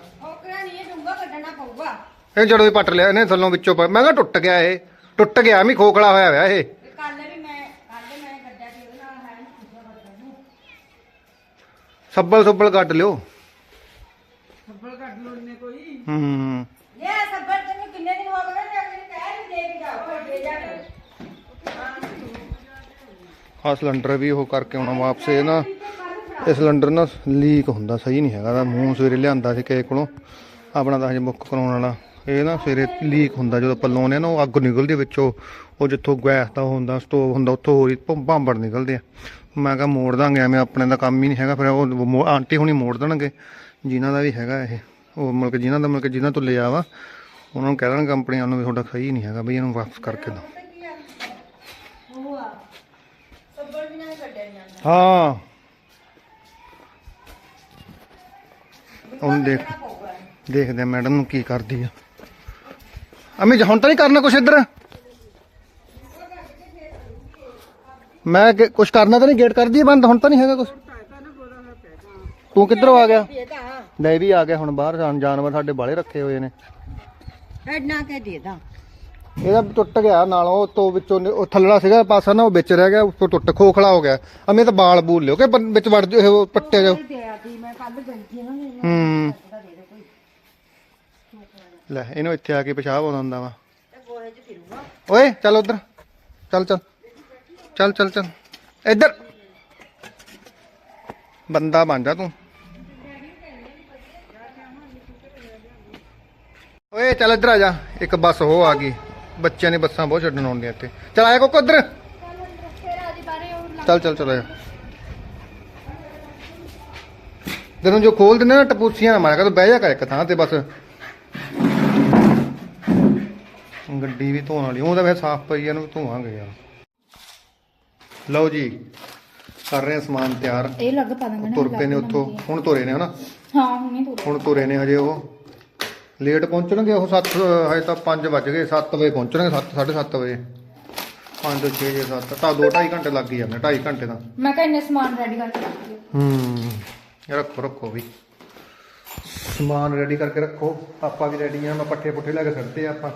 ਇਹ ਜਦੋਂ ਹੀ ਪੱਟ ਲਿਆ ਇਹਨੇ ਥੱਲੋਂ ਵਿੱਚੋਂ ਪ- ਮੈਂ ਕਿਹਾ ਟੁੱਟ ਗਿਆ ਇਹ। ਟੁੱਟ ਗਿਆ ਮੈਂ ਖੋਖਲਾ ਹੋਇਆ ਹੋਇਆ ਇਹ। ਸੱਬਲ ਸੁੱਬਲ ਕੱਢ ਲਿਓ। ਸੱਬਲ ਕੱਢ ਲੋ ਇਹਨੇ ਕੋਈ। ਹੂੰ ਇਹ ਸੱਬਰ ਤੈਨੂੰ ਕਿੰਨੇ ਦਿਨ ਹੋ ਗਏ ਨੇ ਅਗਲੇ ਕਹਿ ਵੀ ਦੇ ਕੇ ਜਾਓ ਦੇ ਜਾ ਆ ਸਿਲੰਡਰ ਵੀ ਉਹ ਕਰਕੇ ਆਉਣਾ ਵਾਪਸ, ਇਹ ਨਾ, ਇਹ ਸਿਲੰਡਰ ਨਾ ਲੀਕ ਹੁੰਦਾ, ਸਹੀ ਨਹੀਂ ਹੈਗਾ ਦਾ ਮੂੰਹ ਸਵੇਰੇ ਲਿਆਂਦਾ ਸੀ ਕਿਸੇ ਕੋਲੋਂ, ਆਪਣਾ ਤਾਂ ਹਜੇ ਬੁੱਕ ਕਰਾਉਣ ਵਾਲਾ, ਇਹ ਨਾ ਸਵੇਰੇ ਲੀਕ ਹੁੰਦਾ, ਜਦੋਂ ਆਪਾਂ ਲਾਉਂਦੇ ਆ ਨਾ, ਉਹ ਅੱਗ ਨਿਕਲਦੀ ਵਿੱਚੋਂ, ਉਹ ਜਿੱਥੋਂ ਗੈਸ ਦਾ ਉਹ ਹੁੰਦਾ, ਸਟੋਵ ਹੁੰਦਾ, ਉੱਥੋਂ ਹੋਰੀ ਭਾਂਬੜ ਨਿਕਲਦੇ ਆ। ਮੈਂ ਕਿਹਾ ਮੋੜ ਦਾਂਗੇ, ਐਵੇਂ ਆਪਣੇ ਦਾ ਕੰਮ ਹੀ ਨਹੀਂ ਹੈਗਾ, ਫਿਰ ਉਹ ਮੋ- ਆਂਟੀ ਹੁਣੀ ਮੋੜ ਦੇਣਗੇ, ਜਿਨ੍ਹਾਂ ਦਾ ਵੀ ਹੈਗਾ ਇਹ, ਉਹ ਮਤਲਬ ਕਿ ਜਿਨ੍ਹਾਂ ਦਾ ਮਤਲਬ ਕਿ ਜਿਨ੍ਹਾਂ ਤੋਂ ਲਿਆ ਵਾ, ਉਹਨਾਂ ਨੂੰ ਕਹਿ ਦੇਣ ਕੰਪਨੀਆਂ ਨੂੰ ਵੀ ਤੁਹਾਡਾ ਸਹੀ ਨਹੀਂ ਹੈਗਾ, ਬਈ ਇਹਨੂੰ ਵਾਪਸ ਕਰਕੇ ਦਿਓ। ਹਾਂ। ਹੁਣ ਦੇਖ, ਦੇਖਦੇ ਆ ਮੈਡਮ ਨੂੰ ਕੀ ਕਰਦੀ ਆ। ਅਮੀ ਹੁਣ ਤਾਂ ਨਹੀਂ ਕਰਨਾ ਕੁਛ ਇੱਧਰ? ਮੈਂ ਕਿ- ਕੁਛ ਕਰਨਾ ਤਾਂ ਨਹੀਂ ਗੇਟ ਕਰਦੀ ਆ ਬੰਦ, ਹੁਣ ਤਾਂ ਨਹੀਂ ਹੈਗਾ ਕੁਛ? ਤੂੰ ਕਿੱਧਰੋਂ ਆ ਗਿਆ? ਲੈ ਵੀ ਆ ਗਿਆ, ਹੁਣ ਬਾਹਰ ਜਾਨ ਜਾਨਵਰ ਸਾਡੇ ਬਾਲੇ ਰੱਖੇ ਹੋਏ ਨੇ। ਐਡਨਾ ਕੇ ਦੇ? ਇਹਦਾ ਟੁੱਟ ਗਿਆ ਨਾਲ ਉਹ ਤੋਂ ਵਿੱਚੋਂ ਨ- ਉਹ ਥੱਲੜਾ ਸੀਗਾ ਪਾਸਾ ਨਾ ਉਹ ਵਿੱਚ ਰਹਿ ਗਿਆ ਉੱਤੋਂ ਟੁੱਟ ਖੋਖਲਾ ਹੋ ਗਿਆ। ਅਮੇ ਤਾਂ ਬਾਲ ਬੂਲ ਲਿਓ ਕਿ ਬੰ- ਵਿੱਚ ਵੜ ਜੋ ਉਹ ਪੱਟੇ ਜੋ ਦਿਆ ਦੀ ਮੈਂ ਕੱਲ ਗਈ ਸੀ ਨਾ ਹੂੰ। ਲੈ ਇਹਨੂੰ ਇੱਥੇ ਆ ਕੇ ਪਿਸ਼ਾਬ ਆਉਂਦਾ ਹੁੰਦਾ ਵਾ। ਗੋਹੇ 'ਚ ਫਿਰੂਗਾ। ਓਏ ਚੱਲ ਉਧਰ ਚੱਲ ਚੱਲ ਚੱਲ ਚੱਲ ਚੱਲ ਇੱਧਰ। ਬੰਦਾ ਬਣ ਜਾ ਤੂੰ। ਓਏ ਚੱਲ ਇੱਧਰ ਆ ਜਾ ਇੱਕ ਬੱਸ ਹੋ ਆ ਗਈ। ਬੱਚਿਆਂ ਨੇ ਬੱਸਾਂ ਬਹੁਤ ਛੱਡਣ ਆਉਂਦੀਆਂ ਇੱਥੇ। ਚੱਲ ਆਇਆ ਕੋਕੋ ਇੱਧਰ ਚੱਲ ਚੱਲ ਚੱਲ ਆ ਜਾ ਤੈਨੂੰ ਜੋ ਖੋਲ ਦਿੰਦੇ ਨਾ ਟਪੂਸੀਆਂ ਮਾਰਿਆ ਕਰ ਤੂੰ ਬਹਿ ਜਾ ਕਰ ਇੱਕ ਥਾਂ ਤੇ ਬਸ। ਗੱਡੀ ਵੀ ਧੋਣ ਵਾਲੀ ਉਹ ਤਾਂ ਵੈਸੇ ਸਾਫ਼ ਪਈ ਇਹਨੂੰ ਧੋਵਾਂਗੇ ਯਾਰ। ਲਓ ਜੀ ਕਰ ਰਹੇ ਆ ਸਮਾਨ ਤਿਆਰ। ਇਹ ਲੱਗ ਪਾ ਦਾਂਗੇ ਨਾ ਤੁਰ ਪਏ ਨੇ ਉੱਥੋਂ। ਹੁਣ ਤੁਰੇ ਨੇ ਹਨਾ? ਹਾਂ ਹੁਣੇ ਤੁਰ। ਹੁਣ ਤੁਰੇ ਨੇ ਹਜੇ ਉਹ। ਲੇਟ ਪਹੁੰਚਣਗੇ ਉਹ 7 ਹਜੇ ਤਾਂ 5 ਵੱਜ ਗਏ 7 ਵਜੇ ਪਹੁੰਚਣਗੇ 7 7:30 ਵਜੇ। 5 6 ਜੇ 7 ਤਾਂ 2 2.5 ਘੰਟੇ ਲੱਗ ਹੀ ਜਾਂਦੇ 2.5 ਘੰਟੇ ਦਾ ਮੈਂ ਕਿਹਾ ਇੰਨੇ ਸਮਾਨ ਰੈਡੀ ਕਰਕੇ ਰੱਖ ਹੂੰ ਰੱਖੋ ਰੱਖੋ ਵੀ। ਸਮਾਨ ਰੈਡੀ ਕਰਕੇ ਰੱਖੋ ਆਪਾਂ ਵੀ ਰੈਡੀ ਆ ਮੈਂ ਪੱਠੇ ਪੁੱਠੇ ਲੈ ਕੇ ਆ ਆਪਾਂ।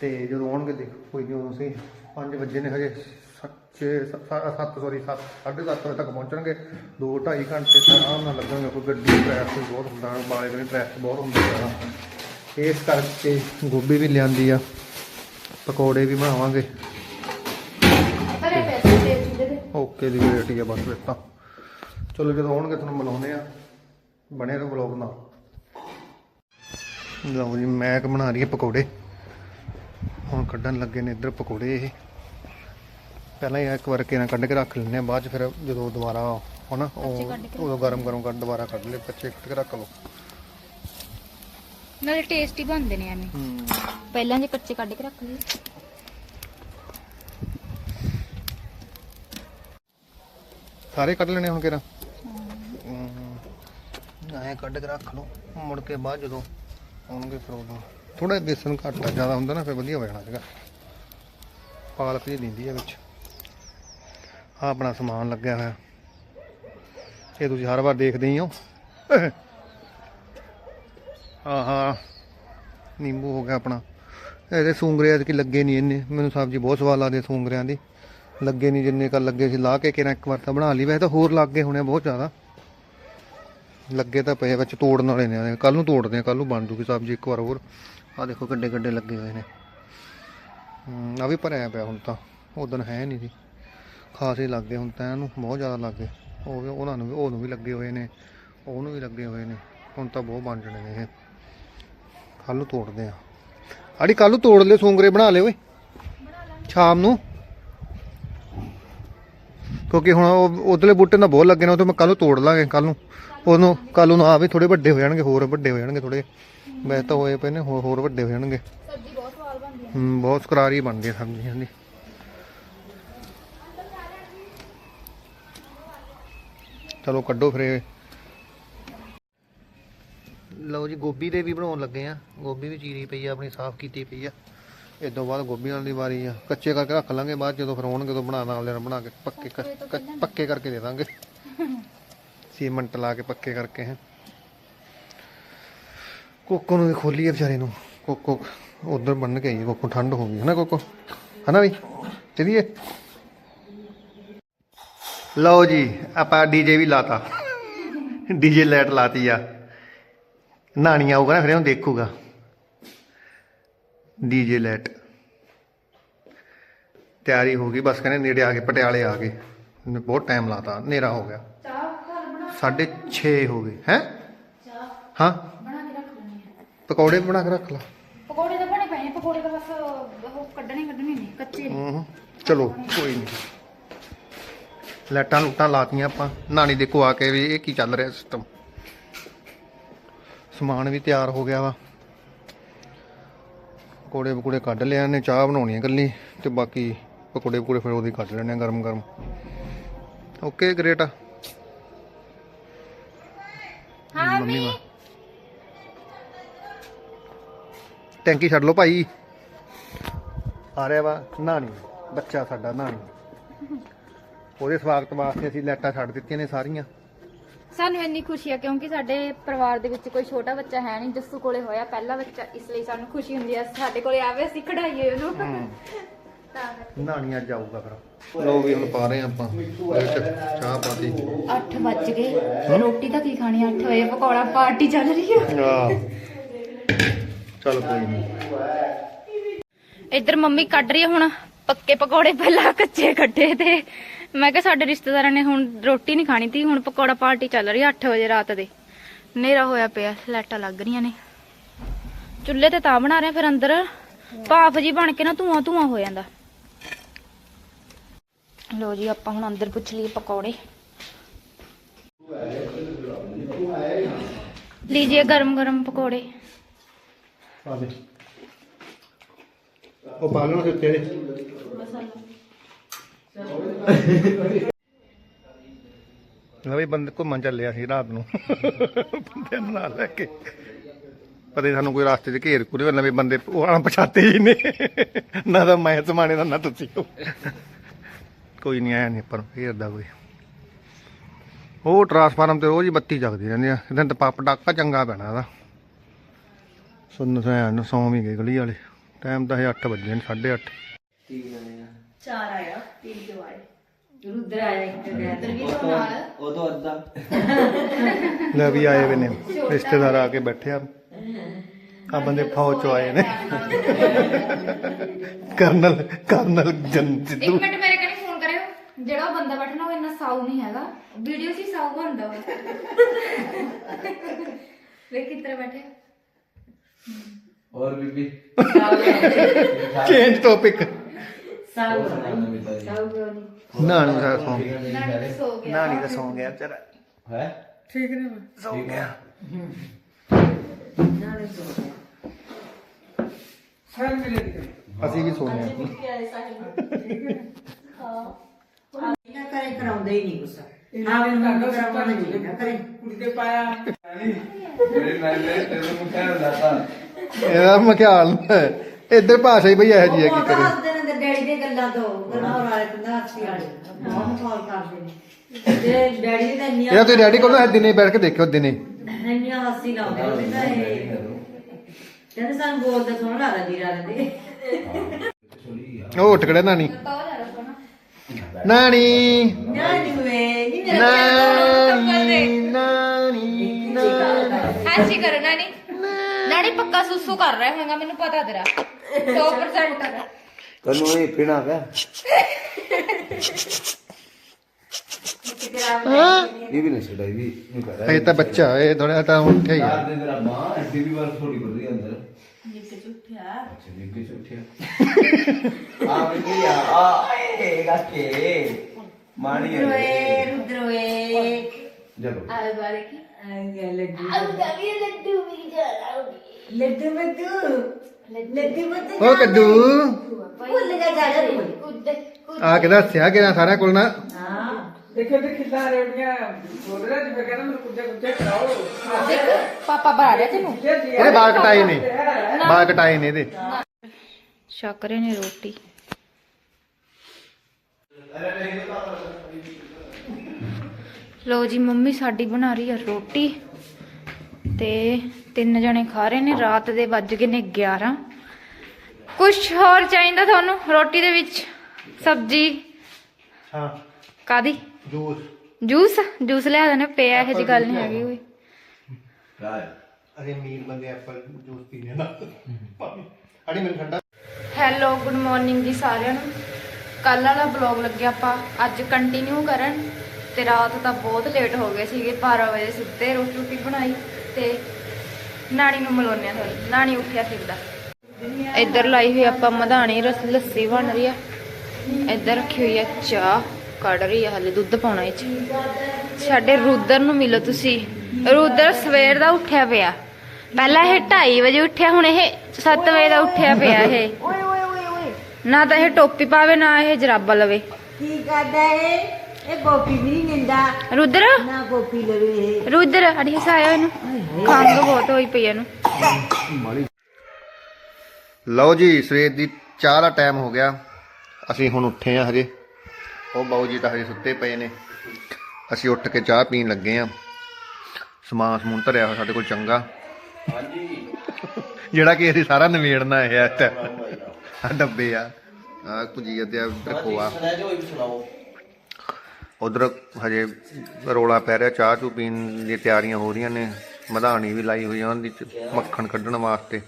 ਤੇ ਜਦੋਂ ਆਉਣਗੇ ਦੇਖੋ ਕੋਈ ਨਹੀਂ ਉਦੋਂ ਸੀ 5 ਵਜੇ ਨੇ ਹਜੇ 6 7 ਸੌਰੀ 7 7:30 ਵਜੇ ਤੱਕ ਪਹੁੰਚਣਗੇ। 2 2.5 ਘੰਟੇ ਤਾਂ ਆਰਾਮ ਨਾਲ ਲੱਗਣਗੇ ਕੋਈ ਗੱਡੀ ਟ੍ਰੈਫਿਕ ਬਹੁਤ ਹੁੰਦਾ ਬਾਲੇ ਦੇ ਟ੍ਰੈਫਿਕ ਬਹੁਤ ਹੁੰਦਾ ਇਸ ਕਰਕੇ ਗੋਭੀ ਵੀ ਲਿਆਂਦੀ ਆ। ਪਕੌੜੇ ਵੀ ਬਣਾਵਾਂਗੇ। ਓਕੇ ਦੀ ਰੇਟੀ ਆ ਬਸ ਫਿਰ ਤਾਂ। ਚਲੋ ਜਦੋਂ ਆਉਣਗੇ ਤੁਹਾਨੂੰ ਮਿਲਾਉਂਦੇ ਆ। ਬਣੇ ਰਹੋ ਵਲੌਗ ਨਾਲ। ਲਓ ਜੀ ਮੈਕ ਬਣਾ ਰਹੀ ਹੈ ਪਕੌੜੇ। ਹੁਣ ਕੱਢਣ ਲੱਗੇ ਨੇ ਇੱਧਰ ਪਕੌੜੇ ਇਹ। ਪਹਿਲਾਂ ਹੀ ਇੱਕ ਵਾਰ ਕਿਨਾਂ ਕੱਢ ਕੇ ਰੱਖ ਆ ਬਾਅਦ ਚ ਫਿਰ ਜਦੋਂ ਦੁਬਾਰਾ ਹਨਾ ਉਹ ਉਦੋਂ ਗਰਮ ਗਰਮ ਕੱਢ ਦੁਬਾਰਾ ਕੱਢ ਲੈ ਬੱਚੇ ਕੱਟ ਕੇ ਰੱਖ ਲਓ। ਨਾਲੇ ਟੇਸਟੀ ਬਣਦੇ ਨੇ ਐਵੇਂ। ਹੂੰ। ਪਹਿਲਾਂ ਜੇ ਕੱਚੇ ਕੱਢ ਕੇ ਰੱਖ ਲਈ ਸਾਰੇ ਕੱਢ ਲੈਣੇ ਹੁਣ ਕਿਰਾ ਐ ਕੱਢ ਕੇ ਰੱਖ ਲਓ ਮੁੜ ਕੇ ਬਾਅਦ ਜਦੋਂ ਆਉਣਗੇ ਫਿਰ ਉਦੋਂ ਥੋੜਾ ਬੇਸਨ ਘੱਟ ਆ ਜ਼ਿਆਦਾ ਹੁੰਦਾ ਨਾ ਫਿਰ ਵਧੀਆ ਹੋ ਜਾਣਾ ਸੀਗਾ। ਪਾਲਕ ਜੀ ਦਿੰਦੀ ਆ ਵਿੱਚ। ਆ ਆਪਣਾ ਸਮਾਨ ਲੱਗਿਆ ਹੋਇਆ। ਇਹ ਤੁਸੀਂ ਹਰ ਵਾਰ ਦੇਖਦੇ ਹੀ ਹੋ। ਆਹਾ ਨਿੰਬੂ ਹੋ ਗਿਆ ਆਪਣਾ। ਇਹਦੇ ਸੂੰਗਰੇ ਅੱਜ ਕਿ ਲੱਗੇ ਨਹੀਂ ਇੰਨੇ। ਮੈਨੂੰ ਸਬਜ਼ੀ ਬਹੁਤ ਸਵਾਦ ਲੱਗਦੀ ਹੈ ਸੂੰਗਰਿਆਂ ਦੀ। ਲੱਗੇ ਨਹੀਂ ਜਿੰਨੇ ਕੱਲ ਲੱਗੇ ਸੀ ਲਾ ਕੇ ਕਿਰਾਂ ਇੱਕ ਵਾਰ ਤਾਂ ਬਣਾ ਲਈ। ਵੈਸੇ ਤਾਂ ਹੋਰ ਲੱਗੇ ਹੋਣੇ ਆ ਬਹੁਤ ਜ਼ਿਆਦਾ। ਲੱਗੇ ਤਾਂ ਪਏ ਵਿੱਚ ਤੋੜਨ ਵਾਲੇ ਨੇ। ਕੱਲ ਨੂੰ ਤੋੜਦੇ ਆ ਕੱਲ ਨੂੰ ਬਣ ਜੂਗੀ ਸਬਜ਼ੀ ਇੱਕ ਵਾਰ ਹੋਰ। ਆ ਦੇਖੋ ਕਿੱਡੇ ਕਿੱਡੇ ਲੱਗੇ ਹੋਏ ਨੇ। ਹਮ, ਆ ਵੀ ਭਰਿਆ ਪਿਆ ਹੁਣ ਤਾਂ। ਉਦੋਂ ਹੈ ਨਹੀਂ ਸੀ ਹੀ ਲੱਗੇ ਹੁਣ ਤਾਂ ਇਹਨੂੰ ਬਹੁਤ ਜ਼ਿਆਦਾ ਲੱਗੇ ਉਹ ਵੀ ਉਹਨਾਂ ਨੂੰ ਵੀ ਉਹਨੂੰ ਵੀ ਲੱਗੇ ਹੋਏ ਨੇ। ਉਹਨੂੰ ਵੀ ਲੱਗੇ ਹੋਏ ਨੇ। ਹੁਣ ਤਾਂ ਬਹੁਤ ਬਣ ਜਣੇ ਨੇ ਇਹ। ਕੱਲ ਨੂੰ ਤੋੜਦੇ ਆ। ਆੜੀ ਕੱਲ ਨੂੰ ਤੋੜ ਲਿਓ ਸੂੰਗਰੇ ਬਣਾ ਲਿਓ ਓਏ। ਸ਼ਾਮ ਨੂੰ। ਕਿਉਂਕਿ ਹੁਣ ਉਹ ਉਧਰਲੇ ਬੂਟੇ ਨਾਲ ਬਹੁਤ ਲੱਗੇ ਨੇ ਉਹ ਤੋਂ ਮੈਂ ਕੱਲ ਨੂੰ ਤੋੜ ਲਾਂਗੇ ਕੱਲ ਨੂੰ। ਉਹਨੂੰ ਕੱਲ ਨੂੰ ਆ ਵੀ ਥੋੜੇ ਵੱਡੇ ਹੋ ਜਾਣਗੇ ਹੋਰ ਵੱਡੇ ਹੋ ਜਾਣਗੇ ਥੋੜੇ ਵੈਸੇ ਤਾਂ ਹੋਏ ਪਏ ਨੇ ਹੋਰ ਹੋਰ ਵੱਡੇ ਹੋ ਜਾਣਗੇ। ਸਬਜ਼ੀ ਬਹੁਤ ਸਵਾਦ ਬਣਦੀ ਹੈ ਹੂੰ ਬਹੁਤ ਸਕਰਾਰੀ ਬਣਦੀ ਹੈ ਸਬਜ਼ੀ ਹਾਂਜੀ। ਚਲੋ ਕੱਢੋ ਫਿਰ ਲਓ ਜੀ ਗੋਭੀ ਦੇ ਵੀ ਬਣਾਉਣ ਲੱਗੇ ਆ। ਗੋਭੀ ਵੀ ਚੀਰੀ ਪਈ ਆ ਆਪਣੀ ਸਾਫ਼ ਕੀਤੀ ਪਈ ਆ। ਇਹ ਤੋਂ ਬਾਅਦ ਗੋਭੀ ਵਾਲੀ ਵਾਰੀ ਆ। ਕੱਚੇ ਕਰਕੇ ਰੱਖ ਲਾਂਗੇ ਬਾਅਦ ਜਦੋਂ ਫਿਰ ਹੋਣਗੇ ਉਦੋਂ ਬਣਾ ਨਾਲ ਲੈਣ ਬਣਾ ਕੇ ਪੱਕੇ ਪੱਕੇ ਕਰਕੇ ਦੇ ਦਾਂਗੇ। ਸੀਮੈਂਟ ਲਾ ਕੇ ਪੱਕੇ ਕਰਕੇ ਹੈ। ਕੋਕੋ ਨੂੰ ਵੀ ਖੋਲੀਏ ਵਿਚਾਰੇ ਨੂੰ। ਕੋਕੋ ਉਧਰ ਬੰਨ ਕੇ ਕੋਕੋ ਠੰਡ ਹੋ ਗਈ ਹੈ ਨਾ ਕੋਕੋ? ਹਨਾ ਵੀ? ਚਲੀਏ। ਲਓ ਜੀ ਆਪਾਂ ਡੀਜੇ ਵੀ ਲਾਤਾ। ਡੀਜੇ ਲਾਈਟ ਲਾਤੀ ਆ। ਨਾਣੀ ਆਊਗਾ ਨਾ ਫਿਰ ਉਹਨੂੰ ਦੇਖੂਗਾ। ਡੀਜੇ ਲਾਈਟ ਤਿਆਰੀ ਹੋ ਗਈ ਬਸ ਕਹਿੰਦੇ ਨੇੜੇ ਆ ਗਏ ਪਟਿਆਲੇ ਆ ਗਏ। ਬਹੁਤ ਟਾਈਮ ਲਾਤਾ ਹਨੇਰਾ ਹੋ ਗਿਆ। ਸਾਢੇ 6 ਹੋ ਗਏ। ਹੈ? ਹਾਂ? ਬਣਾ ਕੇ ਰੱਖ ਲੈਣੀ ਹੈ ਪਕੌੜੇ ਬਣਾ ਕੇ ਰੱਖ ਲਾ। ਪਕੌੜੇ ਤਾਂ ਬਣੇ ਪਏ ਪਕੌੜੇ ਤਾਂ ਬਸ ਉਹ ਕੱਢਣੇ ਕੱਢਣੇ ਨੇ ਕੱਚੇ ਨੇ। ਹੂੰ ਚਲੋ ਕੋਈ ਨਹੀਂ ਲਾਈਟਾਂ ਲੂਟਾਂ ਲਾਤੀਆਂ ਆਪਾਂ। ਨਾਨੀ ਦੇਖੋ ਆ ਕੇ ਵੀ ਇਹ ਕੀ ਚੱਲ ਰਿਹਾ ਸਿਸਟਮ ਸਮਾਨ ਵੀ ਤਿਆਰ ਹੋ ਗਿਆ ਵਾ। ਪਕੌੜੇ ਪਕੌੜੇ ਕੱਢ ਲਿਆ ਨੇ ਚਾਹ ਬਣਾਉਣੀ ਹੈ ਇਕੱਲੀ ਤੇ ਬਾਕੀ ਪਕੌੜੇ ਪਕੌੜੇ ਫਿਰ ਉਹਦੀ ਕੱਢ ਲੈਣੇ ਆ ਗਰਮ ਗਰਮ ਓਕੇ ਗ੍ਰੇਟ। ਆ ਹਾਂ ਮੰਮੀ ਵਾ। ਟੈਂਕੀ ਛੱਡ ਲਓ ਭਾਈ। ਆ ਰਿਹਾ ਵਾ ਨਾਨੀ ਬੱਚਾ ਸਾਡਾ ਨਾਨੀ। ਉਹਦੇ ਸਵਾਗਤ ਵਾਸਤੇ ਅਸੀਂ ਲਾਈਟਾਂ ਛੱਡ ਦਿੱਤੀਆਂ ਨੇ ਸਾਰੀਆਂ। ਸਾਨੂੰ ਇੰਨੀ ਖੁਸ਼ੀ ਆ ਕਿਉਂਕਿ ਸਾਡੇ ਪਰਿਵਾਰ ਦੇ ਵਿੱਚ ਕੋਈ ਛੋਟਾ ਬੱਚਾ ਹੈ ਨਹੀਂ ਜੱਸੂ ਕੋਲੇ ਹੋਇਆ ਪਹਿਲਾ ਬੱਚਾ ਇਸ ਲਈ ਸਾਨੂੰ ਖੁਸ਼ੀ ਹੁੰਦੀ ਆ ਸਾਡੇ ਕੋਲੇ ਆਵੇ ਅਸੀਂ ਖੜਾਈਏ ਉਹਨੂੰ। ਤਾਂ। ਨਾਨੀ ਅੱਜ ਆਊਗਾ ਫਿਰ। ਲੋ ਵੀ ਹੁਣ ਪਾ ਰਹੇ ਹਾਂ ਆਪਾਂ। ਚਾਹ ਪਾਤੀ ਅੱਠ ਵੱਜ ਗਏ। ਰੋਟੀ ਤਾਂ ਕੀ ਖਾਣੀ 8 ਵਜੇ ਪਕੌੜਾ ਪਾਰਟੀ ਚੱਲ ਰਹੀ ਆ। ਆ ਚਲ ਕੋਈ ਨਹੀਂ ਇੱਧਰ ਮੰਮੀ ਕੱਢ ਰਹੀ ਆ ਹੁਣ ਪੱਕੇ ਪਕੌੜੇ ਪਹਿਲਾਂ ਕੱਚੇ ਕੱਢੇ ਤੇ। ਮੈਂ ਕਿਹਾ ਸਾਡੇ ਰਿਸ਼ਤੇਦਾਰਾਂ ਨੇ ਹੁਣ ਰੋਟੀ ਨਹੀਂ ਖਾਣੀ ਤੀ ਹੁਣ ਪਕੌੜਾ ਪਾਰਟੀ ਚੱਲ ਰਹੀ ਆ 8 ਵਜੇ ਰਾਤ ਦੇ ਹਨੇਰਾ ਹੋਇਆ ਪਿਆ ਲਾਈਟਾਂ ਲੱਗ ਰਹੀਆਂ ਨੇ ਚੁੱਲ੍ਹੇ ਤੇ ਤਾਂ ਬਣਾ ਰਹੇ ਆ, ਫਿਰ ਅੰਦਰ ਭਾਫ ਜੀ ਬਣ ਕੇ ਨਾ ਧੂਆਂ ਧੂਆਂ ਹੋ ਜਾਂਦਾ ਲੋ ਜੀ ਆਪਾਂ ਹੁਣ ਅੰਦਰ ਪੁੱਛ ਲਈਏ ਪਕੌੜੇ लीजिए गरम गरम पकोड़े ਪਾ ਦੇ ਉਹ ਪਾ ਲੈਣਾ ਬੰਦੇ ਘੁੰਮਣ ਚੱਲਿਆ ਸੀ ਰਾਤ ਨੂੰ। ਬੰਦੇ ਨੂੰ ਨਾਲ ਲੈ ਕੇ। ਪਤਾ ਨੀ ਸਾਨੂੰ ਕੋਈ ਰਾਸਤੇ 'ਚ ਘੇਰ ਕੁਰੇ ਨਵੇਂ ਬੰਦੇ ਉਹ ਅਣਪਛਾਤੇ ਹੀ ਨੇ। ਨਾ ਤਾਂ ਮੈਂ ਸਮਾਣੇ ਦਾ, ਨਾ ਤੁਸੀਂ ਕੋਈ ਨਹੀਂ ਆਇਆ ਨਹੀਂ ਪਰ ਘੇਰਦਾ ਕੋਈ। ਉਹ ਟਰਾਂਸਫਾਰਮ ਤੇ ਰੋਜ਼ ਹੀ ਬੱਤੀ ਜਗਦੀ ਰਹਿੰਦੀ ਆ। ਇਹਦਾ ਤਾਂ ਪਟਾਕਾ ਚੰਗਾ ਪੈਣਾ ਇਹਦਾ। ਸੁਣ ਸੁਣ ਨੂੰ ਸੌਂ ਵੀ ਗਏ ਗਲੀ ਵਾਲੇ। ਟਾਈਮ ਤਾਂ ਹੈ 8 ਵਜੇ ਨੇ 8:30 ਚਾਰ ਆਇਆ ਤਿੰਨ ਜੋ ਆਏ ਰੁਦਰ ਆਇਆ ਇੱਕ ਗੈਦਰ ਵੀ ਉਹ ਤੋਂ ਅੱਧਾ ਲੈ ਵੀ ਆਏ ਵੇ ਨੇ ਰਿਸ਼ਤੇਦਾਰ ਆ ਕੇ ਬੈਠੇ ਆ ਆ ਬੰਦੇ ਫੌਜ ਚੋਂ ਆਏ ਨੇ ਕਰਨਲ ਕਰਨਲ ਜਨ ਇੱਕ ਸਿੱਧੂ ਮਿੰਟ ਮੇਰੇ ਕਨੇ ਫੋਨ ਕਰਿਓ ਜਿਹੜਾ ਉਹ ਬੰਦਾ ਬੈਠਣਾ ਉਹ ਇੰਨਾ ਸਾਊ ਨਹੀਂ ਹੈਗਾ ਵੀਡੀਓ 'ਚ ਹੀ ਸਾਊ ਬਣਦਾ ਵਾ ਵੇਖ ਕਿੱਧਰ ਬੈਠੇ ਹੋਰ ਬੀਬੀ ਚੇਂਜ ਟੌਪਿਕ ਸਾਊ ਸਾਊ ਕਿਉਂ ਨਹੀਂ? ਨਾ ਨਹੀਂ ਸਾ ਸੌਂ ਨਾਨੀ ਸੋ ਗਿਆ ਨਾ ਸੌਂ ਗਿਆ ਵਿਚਾਰਾ। ਹੈ? ਸੌਂ ਗਿਆ। ਨਾਲੇ ਸੋ ਅਸੀਂ ਵੀ ਸੌਂ ਗਏ। ਨਾ ਕਰੇ ਕਰਾਉਂਦੇ ਹੀ ਨਹੀਂ ਗੁੱਸਾ। ਹਾਂ ਵੀ ਕਾਕਾ ਕਰਾਉਣਾ ਨਹੀਂ ਨਾ ਕਰੇ ਮੇਰੇ ਨਾਲ ਲੈ ਤੈਨੂੰ ਮੁੱਠਾ ਲਾਤਾ ਇਹਦਾ ਮਖਿਆਲ ਇੱਧਰ ਭਾਸ਼ਾ ਹੀ ਬਈ ਇਹੋ ਜੀ ਹੈ ਕੀ ਕਰੇ। ਨੇ ਗੱਲਾਂ ਤੋਂ ਗਨਾਉਰ ਵਾਲੇ ਹਾਸੀ ਵਾਲੇ ਬਹੁਤ ਕਾਲ ਕਰਦੇ ਨੇ। ਤੇ ਡੈਡੀ ਦੀ ਤਾਂ ਇੰਨੀਆਂ ਇਹਦਾ ਤੇ ਡੈਡੀ ਕੋਲ ਨਾ ਦਿਨੇ ਬੈਠ ਕੇ ਦੇਖਿਓ ਦਿਨੇ ਇੰਨੀਆਂ ਹਾਸੀ ਲਾਉਂਦੇ ਉਹਦੇ ਤਾਂ ਇਹ ਕਹਿੰਦੇ ਸਾਨੂੰ ਬੋਲਦਾ ਸੋਹਣਾ ਲੱਗਦਾ ਜੀਰਾ ਦੇ। ਉਹ ਉੱਠ ਖੜਿਆ ਨਾਨੀ। ਨਾਨੀ। ਨਾਨੀ ਵੇ ਨੀ ਨਾਨੀ ਨਾਨੀ ਨਾਨੀ। ਐਸੀ ਕਰੋ ਨਾਨੀ। ਨਾਨੀ ਪੱਕਾ ਸੁਸੂ ਕਰ ਰਿਹਾ ਹੋਵੇਗਾ ਮੈਨੂੰ ਪਤਾ ਤੇਰਾ। 100% ਕਰ ਤੈਨੂੰ ਇਹ ਪੀਣਾ ਪਿਆ ਇਹ ਵੀ ਨਹੀਂ ਛੜਾ ਇਹ ਵੀ ਨਹੀਂ ਕਰ ਇਹ ਤਾਂ ਬੱਚਾ ਇਹ ਥੋੜਾ ਤਾਂ ਉੱਠਿਆ ਹੀ ਆ। ਦੇ ਮੇਰਾ ਮਾਂ ਐਸੀ ਵੀ ਵਾਰ ਥੋੜੀ ਕਰ ਰਹੀ ਅੰਦਰ ਨਿੱਕੇ ਚੁੱਠਿਆ ਅੱਛਾ ਨਿੱਕੇ ਚੁੱਠਿਆ ਆ ਵੀ ਆ ਆ ਏ ਗੱਕੇ ਮਾਣੀ ਵੇ ਰੁਦਰ ਵੇ ਜਲੋ ਆਏ ਬਾਰੇ ਕੀ? ਆਂਗੇ ਲੱਡੂ। ਲੱਡੂ ਵੀ ਲੱਡੂ ਲੱਡੂ। ਉਹ ਕੱਦੂ? ਭੁੱਲ ਜਾ ਤੂੰ। ਆ ਕਿਹਦਾ ਹੱਸਿਆ ਕਿ ਸਾਰਿਆਂ ਕੋਲ ਨਾ। ਹਾਂ। ਦੇਖੋ ਤੇ ਕਿੱਦਾਂ ਰੋਟੀਆਂ ਬੋਲ ਰਿਹਾ ਜਿਵੇਂ ਕਹਿੰਦਾ ਮੈਨੂੰ ਕੁੱਜਾ ਕੁੱਜਾ ਖਿਲਾਓ। ਦੇਖ ਪਾਪਾ ਬਣਾ ਰਿਹਾ ਤੈਨੂੰ। ਇਹਦੇ ਬਾਲ ਕਟਾਏ ਨੇ। ਬਾਲ ਕਟਾਏ ਨੇ ਇਹਦੇ। ਛਕ ਰਹੇ ਨੇ ਰੋਟੀ। ਲੋ ਜੀ ਮੰਮੀ ਸਾਡੀ ਬਣਾ ਰਹੀ ਆ ਰੋਟੀ। ਤੇ ਤਿੰਨ ਜਣੇ ਖਾ ਰਹੇ ਨੇ ਰਾਤ ਦੇ ਵੱਜ ਗਏ ਨੇ 11 ਕੁਝ ਹੋਰ ਚਾਹੀਦਾ ਤੁਹਾਨੂੰ ਰੋਟੀ ਦੇ ਵਿੱਚ? ਸਬਜੀ? ਹਾਂ। ਕਾਦੀ ਜੂਸ। ਜੂਸ? ਜੂਸ ਲਿਆ ਦੇਣਾ ਪਿਆ ਇਹੋ ਜੀ ਗੱਲ ਨਹੀਂ ਹੈਗੀ ਕੋਈ। ਅਰੇ ਮੀਰ ਬੰਦੇ ਐਪਲ ਜੂਸ ਪੀਣੇ ਨਾ। ਅੜੀ ਮੈਨੂੰ ਠੰਡਾ। ਹੈਲੋ ਗੁੱਡ ਮਾਰਨਿੰਗ ਜੀ ਸਾਰਿਆਂ ਨੂੰ। ਕੱਲ ਵਾਲਾ ਬਲੌਗ ਲੱਗਿਆ ਆਪਾਂ। ਅੱਜ ਕੰਟੀਨਿਊ ਕਰਨ। ਤੇ ਰਾਤ ਤਾਂ ਬਹੁਤ ਲੇਟ ਹੋ ਗਏ ਸੀਗੇ 12 ਵਜੇ ਸੁੱਤੇ ਰੋਟੀ ਰੋਟੀ ਬਣਾਈ। ਤੇ ਨਾਣੀ ਨੂੰ ਮਿਲਾਉਂਦੇ ਆ ਥੋੜੀ ਨਾਣੀ ਉੱਠਿਆ ਸਿੱਧਾ ਇੱਧਰ ਲਾਈ ਹੋਈ ਆਪਾਂ ਮਧਾਣੀ ਰਸ ਲੱਸੀ ਬਣ ਰਹੀ ਆ। ਇੱਧਰ ਰੱਖੀ ਹੋਈ ਆ ਚਾਹ ਕੱਢ ਰਹੀ ਆ ਹਲੇ ਦੁੱਧ ਪਾਉਣਾ ਇਹ ਚ। ਸਾਡੇ ਰੁਦਰ ਨੂੰ ਮਿਲੋ ਤੁਸੀਂ। ਰੁਦਰ ਸਵੇਰ ਦਾ ਉੱਠਿਆ ਪਿਆ। ਪਹਿਲਾਂ ਇਹ 2:30 ਵਜੇ ਉੱਠਿਆ ਹੁਣ ਇਹ 7 ਵਜੇ ਦਾ ਉੱਠਿਆ ਪਿਆ ਇਹ। ਓਏ ਓਏ ਓਏ ਓਏ। ਨਾ ਤਾਂ ਇਹ ਟੋਪੀ ਪਾਵੇ ਨਾ ਇਹ ਜਰਾਬਾ ਲਵੇ। ਕੀ ਕਰਦਾ ਇਹ? ਇਹ ਗੋਪੀ ਵੀ ਨਹੀਂ ਨਿੰਦਾ। ਰੁਦਰ? ਨਾ ਗੋਪੀ ਲਵੇ ਇਹ। ਰੁਦਰ ਅੜੀ ਹਸਾਇਆ ਇਹਨੂੰ। ਖੰਗ ਬਹੁਤ ਹੋਈ ਪਈ ਇਹਨੂੰ। ਲਓ ਜੀ ਸਵੇਰ ਦੀ ਚਾਹ ਦਾ ਟਾਈਮ ਹੋ ਗਿਆ। ਅਸੀਂ ਹੁਣ ਉੱਠੇ ਆ ਹਜੇ। ਉਹ ਬਾਊ ਜੀ ਤਾਂ ਹਜੇ ਸੁੱਤੇ ਪਏ ਨੇ। ਅਸੀਂ ਉੱਠ ਕੇ ਚਾਹ ਪੀਣ ਲੱਗੇ ਆ। ਸਮਾਨ ਸਮੂਨ ਧਰਿਆ ਹੋਇਆ ਸਾਡੇ ਕੋਲ ਚੰਗਾ। ਹਾਂਜੀ। ਜਿਹੜਾ ਕਿ ਅਸੀਂ ਸਾਰਾ ਨਵੇੜਨਾ ਹੈ ਇਸ ਟਾਈਮ ਆ ਡੱਬੇ ਆ। ਆ ਕੁਝੀਆ ਤੇ ਉਧਰ ਖੋਆ। ਉਧਰ ਹਜੇ ਰੋਲਾ ਪੈ ਰਿਹਾ, ਚਾਹ ਚੂ ਪੀਣ ਦੀ ਤਿਆਰੀਆਂ ਹੋ ਰਹੀਆਂ ਨੇ, ਮਧਾਣੀ ਵੀ ਲਾਈ ਹੋਈ ਆ ਉਹਨਾਂ ਚ- ਮੱਖਣ ਕੱਢਣ ਵਾਸਤੇ।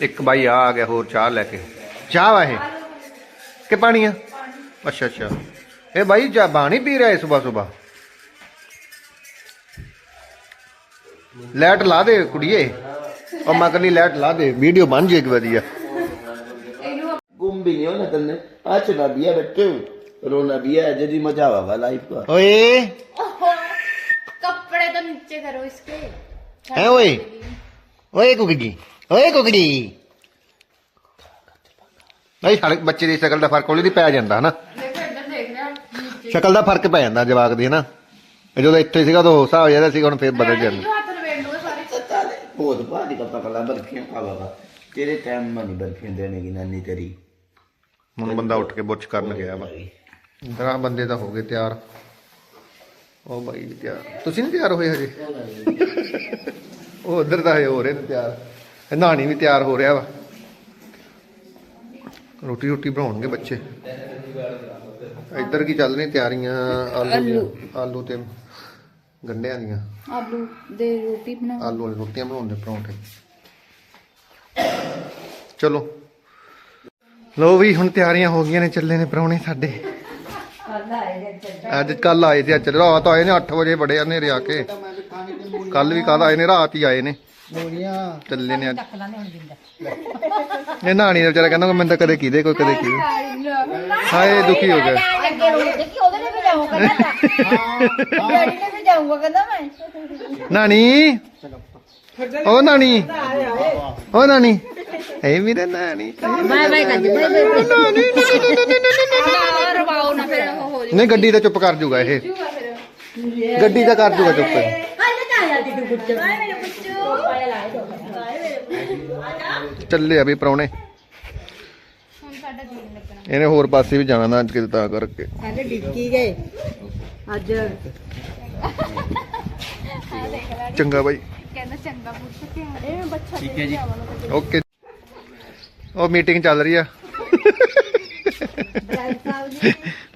ਇੱਕ ਬਾਈ ਆ ਆ ਗਿਆ ਹੋਰ ਚਾਹ ਲੈ ਕੇ। ਚਾਹ ਵਾ ਇਹ? ਕਿ ਪਾਣੀ ਆ? ਅੱਛਾ ਅੱਛਾ। ਇਹ ਬਾਈ ਚਾਹ ਪਾਣੀ ਪੀ ਰਿਹਾ ਹੈ ਸਵੇਰ ਸਵੇਰ? ਲੈਟ ਲਾ ਦੇ ਕੁੜੀਏ। ਉਹ ਮੈਂ ਕਹਿੰਦੀ ਲਾਈਟ ਲਾ ਦੇ, ਵੀਡੀਓ ਬਣ ਜੇ ਇੱਕ ਵਧੀਆ गुम भी नहीं हो ना तन्ने आज ना बिया बच्चे रोना बिया है जदी मजा आवा लाइफ का ਓਏ ਕੱਪੜੇ ਤਾਂ ਨੀਚੇ ਕਰੋ ਇਸਕੇ ਹੈ ਓਏ ਓਏ ਕੁਕੜੀ ਓਏ ਕੁਕੜੀ ਨਹੀਂ ਸਾਡੇ ਬੱਚੇ ਦੀ ਸ਼ਕਲ ਦਾ ਫਰਕ ਉਹਦੀ ਪੈ ਜਾਂਦਾ ਹਨਾ ਦੇਖੋ ਇੱਧਰ ਦੇਖ ਰਿਹਾ ਸ਼ਕਲ ਦਾ ਫਰਕ ਪੈ ਜਾਂਦਾ ਜਵਾਕ ਦੀ ਹਨਾ ਇਹ ਜਦੋਂ ਇੱਥੇ ਸੀਗਾ ਤਾਂ ਹਿਸਾਬ ਹੋ ਜਾਂਦਾ ਸੀਗਾ ਹੁਣ ਫੇਰ ਬਦਲ ਜਾਂਦਾ ਜੋ ਹੱਥ ਲਵੇੜ ਲੂਗਾ ਸਾਰੇ बहुत बाद का पकड़ा बर्फियां खावा तेरे टाइम में नहीं बर्फियां देने की नानी तेरी ਹੁਣ ਬੰਦਾ ਉੱਠ ਕੇ ਬੁੱਚ ਕਰਨ ਗਿਆ ਵਾ। ਦਰਾ ਬੰਦੇ ਤਾਂ ਹੋ ਗਏ ਤਿਆਰ। ਉਹ ਬਾਈ ਵੀ ਤਿਆਰ। ਤੁਸੀਂ ਨਹੀਂ ਤਿਆਰ ਹੋਏ ਹਜੇ? ਉਹ ਉਧਰ ਹਜੇ ਹੋ ਰਹੇ ਨੇ ਤਿਆਰ। ਇਹ ਨਾਣੀ ਵੀ ਤਿਆਰ ਹੋ ਰਿਹਾ ਵਾ। ਰੋਟੀ ਰੋਟੀ ਬਣਾਉਣਗੇ ਬੱਚੇ। ਇੱਧਰ ਕੀ ਚੱਲ ਰਹੀਆਂ ਤਿਆਰੀਆਂ? ਆਲੂ ਆਲੂ। ਤੇ ਗੰਢਿਆਂ ਦੀਆਂ। ਆਲੂ ਦੇ ਰੋਟੀ ਬਣਾ ਆਲੂ ਵਾਲੀ ਰੋਟੀਆਂ ਬਣਾਉਂਦੇ ਪਰੌਂਠੇ। ਚਲੋ। ਲੋ ਵੀ ਹੁਣ ਤਿਆਰੀਆਂ ਹੋ ਗਈਆਂ ਨੇ ਚੱਲੇ ਨੇ ਪਰੌਣੇ ਸਾਡੇ। ਅੱਜ ਕੱਲ ਆਏ ਸੀ ਅੱਜ ਰਾਤ ਆਏ ਨੇ 8 ਵਜੇ ਬੜੇ ਹਨੇਰੇ ਆ ਕੇ। ਕੱਲ ਵੀ ਕੱਲ ਆਏ ਨੇ ਰਾਤ ਹੀ ਆਏ ਨੇ। ਚੱਲੇ ਨੇ ਅੱਜ। ਇਹ ਨਾਣੀ ਦਾ ਵਿਚਾਰਾ ਕਹਿੰਦਾ ਮੈਂ ਤਾਂ ਕਦੇ ਕੀਦੇ ਕੋਈ ਕਦੇ ਕੀਦੇ ਹਾਏ ਦੁਖੀ ਹੋ ਗਿਆ। ਨੇ ਨੇ ਨਾਨੀ। ਓ ਨਾਨੀ। ਓ ਨਾਨੀ। ਏ ਮੇਰੇ ਨਾਨੀ। ਬਾਏ ਬਾਏ ਕਰ ਦੇ ਰਵਾਓ ਨਾ ਫਿਰ ਉਹ ਹੋ ਨਹੀਂ ਗੱਡੀ ਤਾਂ ਚੁੱਪ ਕਰ ਜੂਗਾ ਇਹ। ਗੱਡੀ ਤਾਂ ਕਰ ਜੂਗਾ ਚੁੱਪ। ਬਾਏ ਚੱਲੇ ਆ ਵੀ ਪਰੌਣੇ ਹੁਣ ਸਾਡਾ ਜੀਣ ਲੱਗਣਾ ਇਹਨੇ ਹੋਰ ਪਾਸੇ ਵੀ ਜਾਣਾ ਨਾ ਅੱਜ ਕਿਤੇ ਤਾਂ ਕਰਕੇ। ਹਾਲੇ ਡਿੱਕੀ ਗਏ। ਅੱਜ ਚੰਗਾ ਬਾਈ। ਕਹਿੰਦਾ ਚੰਗਾ ਪੁੱਤ ਕਿ ਇਹ ਬੱਚਾ ਠੀਕ ਹੈ ਜੀ। ਓਕੇ। ਉਹ ਮੀਟਿੰਗ ਚੱਲ ਰਹੀ ਆ।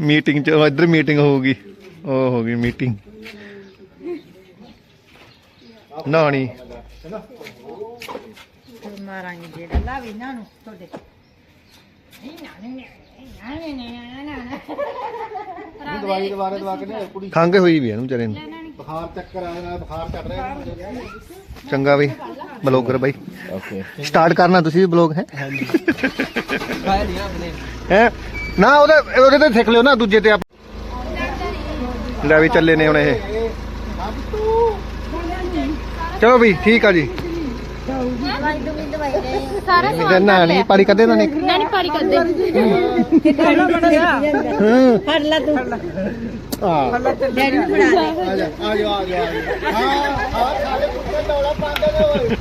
ਮੀਟਿੰਗ ਚ ਇੱਧਰ ਮੀਟਿੰਗ ਹੋਊਗੀ। ਉਹ ਹੋ ਗਈ ਮੀਟਿੰਗ ਨਾਣੀ ਮਾਰਾਂਗੇ ਜਿਹੜਾ ਲਾ ਵੀ ਨਾ ਨੂੰ ਤੁਹਾਡੇ ਦਵਾਈ ਦਵਾਰੇ ਦਵਾ ਕੇ ਨੇ ਕੁੜੀ। ਖੰਘ ਹੋਈ ਵੀ ਇਹਨੂੰ ਵਿਚਾਰੇ ਨੂੰ। ਬੁਖਾਰ ਚੱਕਰ ਆਇਆ ਨਾਲ ਬੁਖਾਰ ਚੜ ਰਿਹਾ। ਚੰਗਾ ਬਈ ਬਲੌਗਰ ਬਾਈ। ਓਕੇ ਸਟਾਰਟ ਕਰਨਾ ਤੁਸੀਂ ਵੀ ਬਲੌਗ ਹੈ? ਖਾਇਆ ਨਹੀਂ ਆਪਣੇ ਹੈ? ਨਾ ਉਹਦੇ ਉਹਦੇ ਤੇ ਸਿੱਖ ਲਿਓ ਨਾ ਦੂਜੇ ਤੇ ਆਪ ਲੈ ਵੀ ਚੱਲੇ ਨੇ ਹੁਣ ਇਹ। ਚਲੋ ਵੀ ਠੀਕ ਆ ਜੀ ਦਵਾਈ ਦਵਾਈ ਦਵਾਈ ਦੇ ਸਾਰਾ ਇਹਦਾ ਨਾ ਨਹੀਂ ਪਾਣੀ ਕਰਦੇ ਨਾ ਨੇ ਨਾਨੀ ਪਾਰੀ ਕਰਦੇ ਫੜ ਲੈ ਤੂੰ ਆ ਡੈਡੀ ਨੂੰ ਫੜਾ ਦੇ। ਆ ਜਾ ਆ ਜਾ ਆ ਜਾ ਹਾਂ ਹਾਂ ਸਾਰੇ ਕੁੱਤੇ ਡੋਲਾ ਪਾਉਂਦੇ ਨੇ ਓਏ।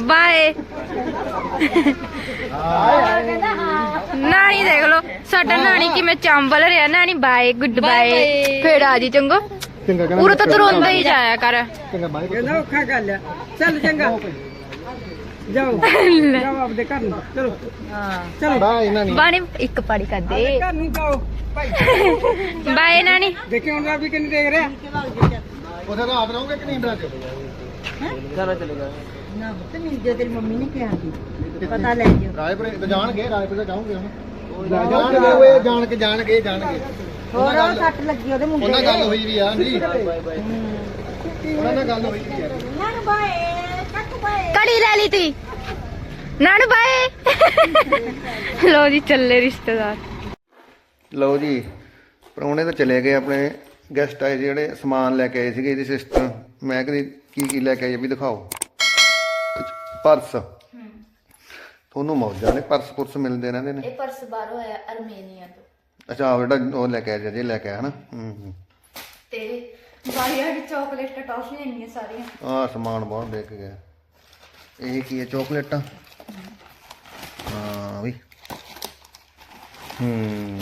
ਬਾਏ। ਨਾਨੀ ਦੇਖ ਲਓ ਸਾਡਾ ਨਾਨੀ ਕਿਵੇਂ ਚੰਬਲ ਰਿਹਾ। ਨਾਨੀ ਬਾਏ ਗੁੱਡ ਬਾਏ। ਫੇਰ ਆ ਜੀ ਚੰਗੋ। ਚੰਗਾ ਪੂਰਾ ਤਾਂ ਤੂੰ ਰੋਂਦਾ ਹੀ ਜਾਇਆ ਕਰ। ਚੰਗਾ ਬਾਈ ਕਹਿੰਦਾ ਔਖਾ ਗੱਲ ਆ। ਚੱਲ ਚੰਗਾ। ਜਾਓ। [LAUGHS] ਜਾਓ ਆਪਦੇ ਘਰ ਨੂੰ। ਚਲੋ। ਹਾਂ। ਚਲੋ। ਬਾਈ ਨਹੀਂ ਬਾਣੀ ਇੱਕ ਪਾਰੀ ਕਰ ਦੇ। ਘਰ ਨੂੰ ਜਾਓ। ਭਾਈ। [LAUGHS] ਬਾਏ ਨਾਨੀ। ਦੇਖੇ ਹੁਣ ਰੱਬ ਵੀ ਕਿੰਨੀ ਦੇਖ ਰਿਹਾ ਉਥੇ ਰਾਤ ਰਹੋਗੇ ਕਿ ਨੀਂਦਰਾ ਚ ਨਾ ਪੁੱਤ ਮਿਲ ਗਿਆ ਤੇਰੀ ਮੰਮੀ ਨੇ ਕਿਹਾ ਸੀ। ਪਤਾ ਲੈ ਜਿਓ। ਰਾਏਪੁਰ ਤੇ ਜਾਣਗੇ ਰਾਏਪੁਰ ਤੇ ਜਾਓਗੇ ਹੁਣ। ਜਾਣਗੇ ਓਏ ਜਾਣ ਕੇ ਜਾਣਗੇ ਜਾਣਗੇ। ਹੋਰ ਉਹ ਸੱਟ ਲੱਗੀ ਉਹਦੇ ਮੁੰਡੇ ਉਹਨਾਂ ਗੱਲ ਹੋਈ ਵੀ ਆ ਜੀ ਉਹਨਾਂ ਨਾਲ ਗੱਲ ਹੋਈ ਵੀ ਆ। ਨਾਨੂ ਬਾਏ ਕੱਟ ਬਾਏ। ਕੜੀ ਲੈ ਲਈ ਤੀ। ਨਾਨੂ ਬਾਏ। ਲੋ ਜੀ ਚੱਲੇ ਰਿਸ਼ਤੇਦਾਰ। ਲਓ ਜੀ ਪ੍ਰਾਹੁਣੇ ਤਾਂ ਚਲੇ ਗਏ ਆਪਣੇ ਗੈਸਟ ਆਏ ਜਿਹੜੇ ਸਮਾਨ ਲੈ ਕੇ ਆਏ ਸੀਗੇ ਇਹਦੀ ਸਿਸਟਰ ਮੈਂ ਕਹਿੰਦੀ ਕੀ ਕੀ ਲੈ ਕੇ ਆਈ ਇਹ ਵੀ ਦਿਖਾਓ। ਪਰਸ। ਤੁਹਾਨੂੰ ਮੌਜਾਂ ਨੇ ਪਰਸ ਪੁਰਸ ਮਿਲਦੇ ਰਹਿੰਦੇ ਨੇ। ਇਹ ਪਰਸ ਬਾਹਰੋਂ ਆਇਆ ਅਰਮੇਨੀਆ ਤੋਂ। ਅੱਛਾ ਆਹ ਜਿਹੜਾ ਉਹ ਲੈ ਕੇ ਆਇਆ ਜੇ ਲੈ ਕੇ ਆਇਆ ਹਨਾ? ਹੂੰ ਹੂੰ। ਤੇ ਬਾਹਰ ਦੀ ਚਾਕਲੇਟ ਟੌਫੀਆਂ ਇੰਨੀਆਂ ਸਾਰੀਆਂ। ਆਹ ਸਮਾਨ ਬਹੁਤ ਦੇਖ ਗਿਆ। ਇਹ ਕੀ ਹੈ ਚਾਕਲੇਟਾਂ ਹਾਂ ਵੀ ਹੂੰ।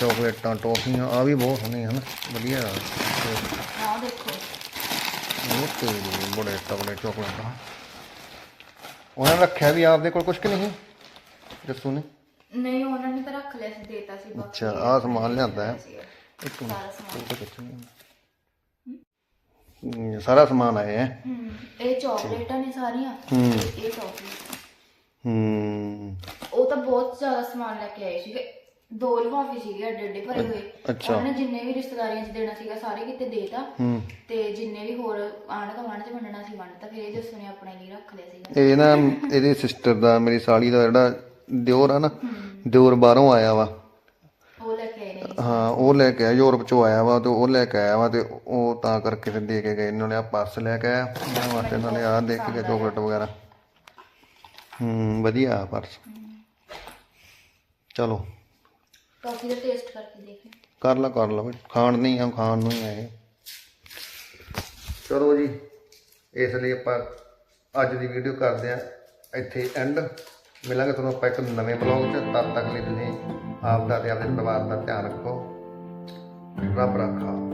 ਚਾਕਲੇਟਾਂ ਟੋਫੀਆਂ ਆ ਵੀ ਬਹੁਤ ਸੋਹਣੀਆਂ ਹਨ? ਵਧੀਆ। ਆਹ ਦੇਖੋ। ਉਹ ਤੇ ਬੜੇ ਤਗੜੇ ਚਾਕਲੇਟਾਂ ਉਹਨਾਂ ਨੇ ਰੱਖਿਆ ਵੀ ਆਪਦੇ ਕੋਲ ਕੁਝ ਕਿ ਨਹੀਂ? ਦੱਸੋ ਨੇ ਨਹੀਂ ਉਹਨਾਂ ਨੇ ਤਾਂ ਰੱਖ ਲਿਆ ਸੀ ਦੇਤਾ ਸੀ ਬਾਕੀ ਅੱਛਾ ਆਹ ਸਮਾਨ ਲਿਆਂਦਾ ਹੈ। ਇੱਕ ਮਿੰਟ ਸਾਰਾ ਸਮਾਨ। ਹਮ, ਸਾਰਾ ਆਇਆ ਹੈ। ਹਮ, ਇਹ ਚਾਕਲੇਟਾਂ ਨੇ ਸਾਰੀਆਂ ਹੂੰ। ਤੇ ਇਹ ਚਾਕਲੇਟ। ਹੂੰ। ਉਹ ਤਾਂ ਬਹੁਤ ਜ਼ਿਆਦਾ ਸਮਾਨ ਲੈ ਕੇ ਆਏ ਸੀਗੇ। ਦੋ ਲਿਫਾਫੇ ਸੀਗੇ ਅੱਡੇ ਅੱਡੇ ਭਰੇ ਹੋਏ। ਅੱਛਾ। ਉਹਨਾਂ ਨੇ ਜਿੰਨੇ ਵੀ ਰਿਸ਼ਤੇਦਾਰੀਆਂ 'ਚ ਦੇਣਾ ਸੀਗਾ ਸਾਰੇ ਕਿਤੇ ਦੇਤਾ। ਹੂੰ। ਤੇ ਜਿੰਨੇ ਵੀ ਹੋਰ ਆਂਢ ਗੁਆਂਢ 'ਚ ਵੰਡਣਾ ਸੀ ਵੰਡਤਾ ਫਿਰ ਇਹ ਜੱਸੂ ਨੇ ਆਪਣੇ ਲਈ ਰੱਖ ਲਿਆ ਸੀਗਾ। ਇਹ ਨਾ ਇਹਦੀ ਸਿਸਟਰ ਦਾ ਮੇਰੀ ਸਾਲੀ ਦਾ ਜਿਹੜਾ ਦਿਓਰ ਆ ਨਾ ਦਿਓਰ ਬਾਹਰੋਂ ਆਇਆ ਵਾ। ਉਹ ਲੈ ਕੇ ਆਏ ਨੇ ਹਾਂ ਉਹ ਲੈ ਕੇ ਆਇਆ ਯੂਰਪ ਚੋਂ ਆਇਆ ਵਾ ਤੇ ਉਹ ਲੈ ਕੇ ਆਇਆ ਵਾ ਤੇ ਉਹ ਤਾਂ ਕਰਕੇ ਫਿਰ ਦੇ ਕੇ ਗਏ ਇਹਨਾਂ ਨੇ ਆ ਪਰਸ ਲੈ ਕੇ ਆਇਆ। ਉਹਨਾਂ ਵਾਸਤੇ ਇਹਨਾਂ ਨੇ ਆ ਦੇ ਕੇ ਗਏ ਚਾਕਲੇਟ ਵਗੈਰਾ। ਹੂੰ ਵਧੀਆ ਆ ਪਰਸ। ਚਲੋ। ਕਾਫੀ ਦਾ ਟੇਸਟ ਕਰਕੇ ਦੇਖ ਕਰ ਲਾ ਕਰ ਲਾ ਬਈ। ਖਾਣ ਨਹੀਂ ਆ ਖਾਣ ਨੂੰ ਹੀ ਆ ਇਹ। ਚਲੋ ਜੀ ਇਸ ਲਈ ਆਪਾਂ ਅੱਜ ਦੀ ਵੀਡੀਓ ਕਰਦੇ ਆ ਇੱਥੇ ਐਂਡ ਮਿਲਾਂਗੇ ਤੁਹਾਨੂੰ ਆਪਾਂ ਇੱਕ ਨਵੇਂ ਬਲੌਗ 'ਚ, ਤਦ ਤੱਕ ਲਈ ਤੁਸੀਂ ਆਪ ਦਾ ਤੇ ਆਪਣੇ ਪਰਿਵਾਰ ਦਾ ਧਿਆਨ ਰੱਖੋ। ਰੱਬ ਰੱਖਾ।